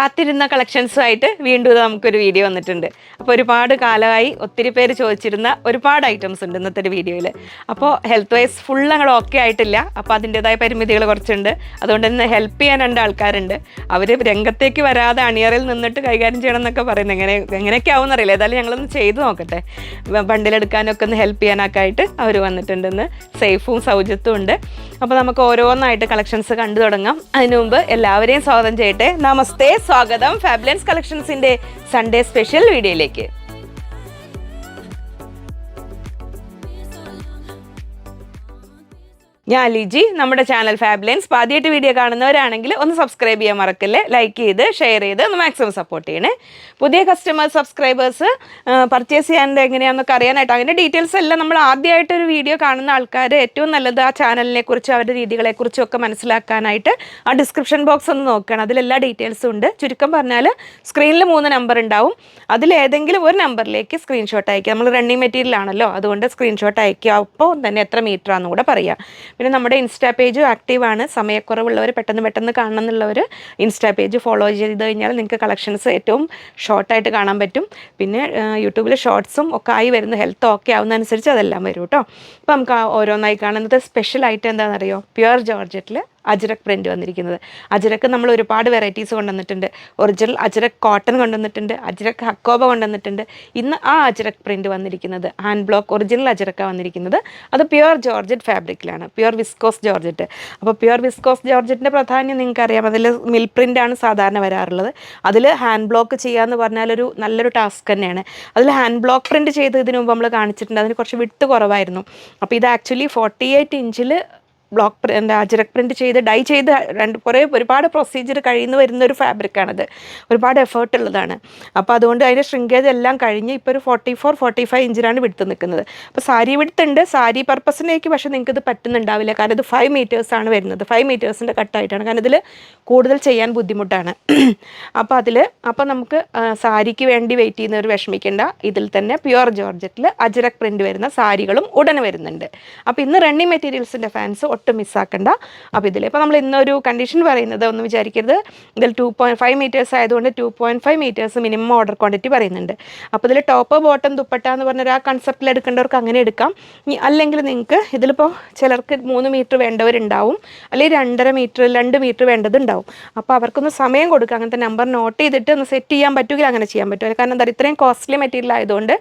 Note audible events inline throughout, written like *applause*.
കാത്തിരുന്ന കളക്ഷൻസുമായിട്ട് വീണ്ടും നമുക്കൊരു വീഡിയോ വന്നിട്ടുണ്ട്. അപ്പോൾ ഒരുപാട് കാലമായി ഒത്തിരി പേര് ചോദിച്ചിരുന്ന ഒരുപാട് ഐറ്റംസ് ഉണ്ട് ഇന്നത്തെ ഒരു വീഡിയോയിൽ. അപ്പോൾ ഹെൽത്ത് വൈസ് ഫുൾ അങ്ങോട്ട് ഓക്കെ ആയിട്ടില്ല. അപ്പോൾ അതിന്റെതായ പരിമിതികൾ കുറച്ചുണ്ട്. അതുകൊണ്ട് തന്നെ ഹെൽപ്പ് ചെയ്യാൻ രണ്ട് ആൾക്കാരുണ്ട്. അവർ രംഗത്തേക്ക് വരാതെ അണിയറിൽ നിന്നിട്ട് കൈകാര്യം ചെയ്യണം എന്നൊക്കെ പറയുന്നത്. എങ്ങനെ എങ്ങനെയൊക്കെ ആവും എന്നറിയില്ല. ഏതായാലും ഞങ്ങളൊന്ന് ചെയ്ത് നോക്കട്ടെ. ബണ്ടിലെടുക്കാനൊക്കെ ഒന്ന് ഹെൽപ്പ് ചെയ്യാനൊക്കെ ആയിട്ട് അവർ വന്നിട്ടുണ്ടെന്ന് സേഫും സൗജത്തും ഉണ്ട്. അപ്പോൾ നമുക്ക് ഓരോന്നായിട്ട് കളക്ഷൻസ് കണ്ടു തുടങ്ങാം. അതിനു മുമ്പ് എല്ലാവരെയും സ്വാഗതം ചെയ്യട്ടെ. നമസ്തേ സ്വാഗതം. ഫാബ്ലൻസ് കളക്ഷൻസിന്റെ സൺഡേ സ്പെഷ്യൽ വീഡിയോയിലേക്ക്. ഞാൻ ലിജി നമ്മുടെ ചാനൽ ഫാബ്ലൈൻസ് ആദ്യമായിട്ട് വീഡിയോ കാണുന്നവരാണെങ്കിൽ ഒന്ന് സബ്സ്ക്രൈബ് ചെയ്യാൻ മറക്കല്ലേ? ലൈക്ക് ചെയ്ത് ഷെയർ ചെയ്ത് ഒന്ന് മാക്സിമം സപ്പോർട്ട് ചെയ്യണേ. പുതിയ കസ്റ്റമേഴ്സ് സബ്സ്ക്രൈബേഴ്സ് പർച്ചേസ് ചെയ്യാൻ എങ്ങനെയാണെന്നൊക്കെ അറിയാനായിട്ട് അതിന്റെ ഡീറ്റെയിൽസ് എല്ലാം നമ്മൾ ആദ്യമായിട്ട് ഒരു വീഡിയോ കാണുന്ന ആൾക്കാർ ഏറ്റവും നല്ലത് ആ ചാനലിനെ കുറിച്ച് അവരുടെ രീതികളെക്കുറിച്ചും ഒക്കെ മനസ്സിലാക്കാനായിട്ട് ആ ഡിസ്ക്രിപ്ഷൻ ബോക്സ് ഒന്ന് നോക്കണം. അതിലെല്ലാ ഡീറ്റെയിൽസും ഉണ്ട്. ചുരുക്കം പറഞ്ഞാൽ സ്ക്രീനിൽ മൂന്ന് നമ്പർ ഉണ്ടാവും. അതിലേതെങ്കിലും ഒരു നമ്പറിലേക്ക് സ്ക്രീൻഷോട്ട് അയക്കുക. നമ്മൾ റണ്ണിങ് മെറ്റീരിയൽ ആണല്ലോ അതുകൊണ്ട് സ്ക്രീൻഷോട്ട് അയക്കുക. അപ്പോൾ തന്നെ എത്ര മീറ്റർ ആണെന്ന് കൂടെ പറയാം. പിന്നെ നമ്മുടെ ഇൻസ്റ്റാ പേജും ആക്റ്റീവാണ് സമയക്കുറവുള്ളവർ പെട്ടെന്ന് പെട്ടെന്ന് കാണണം എന്നുള്ളവർ ഇൻസ്റ്റാ പേജ് ഫോളോ ചെയ്ത് കഴിഞ്ഞാൽ നിങ്ങൾക്ക് കളക്ഷൻസ് ഏറ്റവും ഷോർട്ടായിട്ട് കാണാൻ പറ്റും. പിന്നെ യൂട്യൂബിൽ ഷോർട്സും ഒക്കെ ആയി വരുന്ന ഹെൽത്ത് ഓക്കെ ആവുന്നതനുസരിച്ച് അതെല്ലാം വരും കേട്ടോ അപ്പോൾ നമുക്ക് ഓരോന്നായി കാണുന്നത് സ്പെഷ്യൽ ആയിട്ട് എന്താണെന്നറിയോ? പ്യുവർ ജോർജറ്റിൽ അജ്രക് പ്രിന്റ് വന്നിരിക്കുന്നത്. അജ്രക്ക് നമ്മൾ ഒരുപാട് വെറൈറ്റീസ് കൊണ്ടുവന്നിട്ടുണ്ട്. ഒറിജിനൽ അജ്രക് കോട്ടൺ കൊണ്ടുവന്നിട്ടുണ്ട്. അജ്രക് ഹക്കോബ കൊണ്ടുവന്നിട്ടുണ്ട്. ഇന്ന് ആ അജ്രക് പ്രിന്റ് വന്നിരിക്കുന്നത്. ഹാൻഡ് ബ്ലോക്ക് ഒറിജിനൽ അജ്രക്ക വന്നിരിക്കുന്നത്. അത് പ്യുവർ ജോർജറ്റ് ഫാബ്രിക്കിലാണ് പ്യുവർ വിസ്കോസ് ജോർജറ്റ് അപ്പോൾ പ്യുവർ വിസ്കോസ് ജോർജറ്റിന്റെ പ്രാധാന്യം നിങ്ങൾക്കറിയാം. അതിൽ മിൽ പ്രിന്റാണ് സാധാരണ വരാറുള്ളത്. അതിൽ ഹാൻഡ് ബ്ലോക്ക് ചെയ്യാന്ന് പറഞ്ഞാൽ ഒരു നല്ലൊരു ടാസ്ക് തന്നെയാണ്. അതിൽ ഹാൻഡ് ബ്ലോക്ക് പ്രിന്റ് ചെയ്ത് ഇതിനു മുമ്പ് നമ്മൾ കാണിച്ചിട്ടുണ്ട്. അതിന് കുറച്ച് വിട്ട് കുറവായിരുന്നു. അപ്പോൾ ഇത് ആക്ച്വലി ഫോർട്ടി എയ്റ്റ് ഇഞ്ചിൽ ബ്ലോക്ക് എന്താ അജരക് പ്രിന്റ് ചെയ്ത് ഡൈ ചെയ്ത് രണ്ട് കുറേ ഒരുപാട് പ്രൊസീജിയർ കഴിയുന്നു വരുന്ന ഒരു ഫാബ്രിക്കാണത് ഒരുപാട് എഫേർട്ട് ഉള്ളതാണ്. അപ്പോൾ അതുകൊണ്ട് അതിന്റെ ശൃംഖേജ് എല്ലാം കഴിഞ്ഞ് ഇപ്പോൾ ഒരു ഫോർട്ടി ഫോർ ഫോർട്ടി ഫൈവ് ഇഞ്ചിലാണ് വിടുത്ത് നിൽക്കുന്നത് അപ്പോൾ സാരി വിടുത്തുണ്ട്. സാരി പർപ്പസിനേക്ക് പക്ഷേ നിങ്ങൾക്ക് ഇത് പറ്റുന്നുണ്ടാവില്ല. കാരണം ഇത് ഫൈവ് മീറ്റേഴ്സാണ് വരുന്നത്. ഫൈവ് മീറ്റേഴ്സിന്റെ കട്ടായിട്ടാണ് കാരണം ഇതിൽ കൂടുതൽ ചെയ്യാൻ ബുദ്ധിമുട്ടാണ്. അപ്പോൾ അതിൽ അപ്പോൾ നമുക്ക് സാരിക്ക് വേണ്ടി വെയിറ്റ് ചെയ്യുന്നവർ വിഷമിക്കേണ്ട. ഇതിൽ തന്നെ പ്യുവർ ജോർജറ്റിൽ അജരക് പ്രിന്റ് വരുന്ന സാരികളും ഉടനെ വരുന്നുണ്ട്. അപ്പോൾ ഇന്ന് റണ്ണിങ് മെറ്റീരിയൽസിന്റെ ഫാൻസ് ഒട്ടും മിസ്സാക്കണ്ട. അപ്പോൾ ഇതിൽ ഇപ്പോൾ നമ്മൾ ഇന്നൊരു കണ്ടീഷൻ പറയുന്നത് ഒന്ന് വിചാരിക്കരുത്. ഇതിൽ ടു പോയിന്റ് ഫൈവ് മീറ്റേഴ്സ് ആയതുകൊണ്ട് two point five metres minimum order quantity പറയുന്നുണ്ട്. അപ്പോൾ ഇതിൽ ടോപ്പ് ബോട്ടം ദുപ്പട്ട എന്ന് പറഞ്ഞൊരു ആ കൺസെപ്റ്റിൽ എടുക്കേണ്ടവർക്ക് അങ്ങനെ എടുക്കാം. അല്ലെങ്കിൽ നിങ്ങൾക്ക് ഇതിലിപ്പോൾ ചിലർക്ക് മൂന്ന് മീറ്റർ വേണ്ടവരുണ്ടാവും. അല്ലെങ്കിൽ രണ്ടര മീറ്റർ രണ്ട് മീറ്റർ വേണ്ടതുണ്ടാവും. അപ്പോൾ അവർക്കൊന്ന് സമയം കൊടുക്കുക. അങ്ങനത്തെ നമ്പർ നോട്ട് ചെയ്തിട്ട് ഒന്ന് സെറ്റ് ചെയ്യാൻ പറ്റുമെങ്കിൽ അങ്ങനെ ചെയ്യാൻ പറ്റും. കാരണം എന്താ ഇത്രയും കോസ്റ്റ്ലി മെറ്റീരിയൽ ആയതുകൊണ്ട്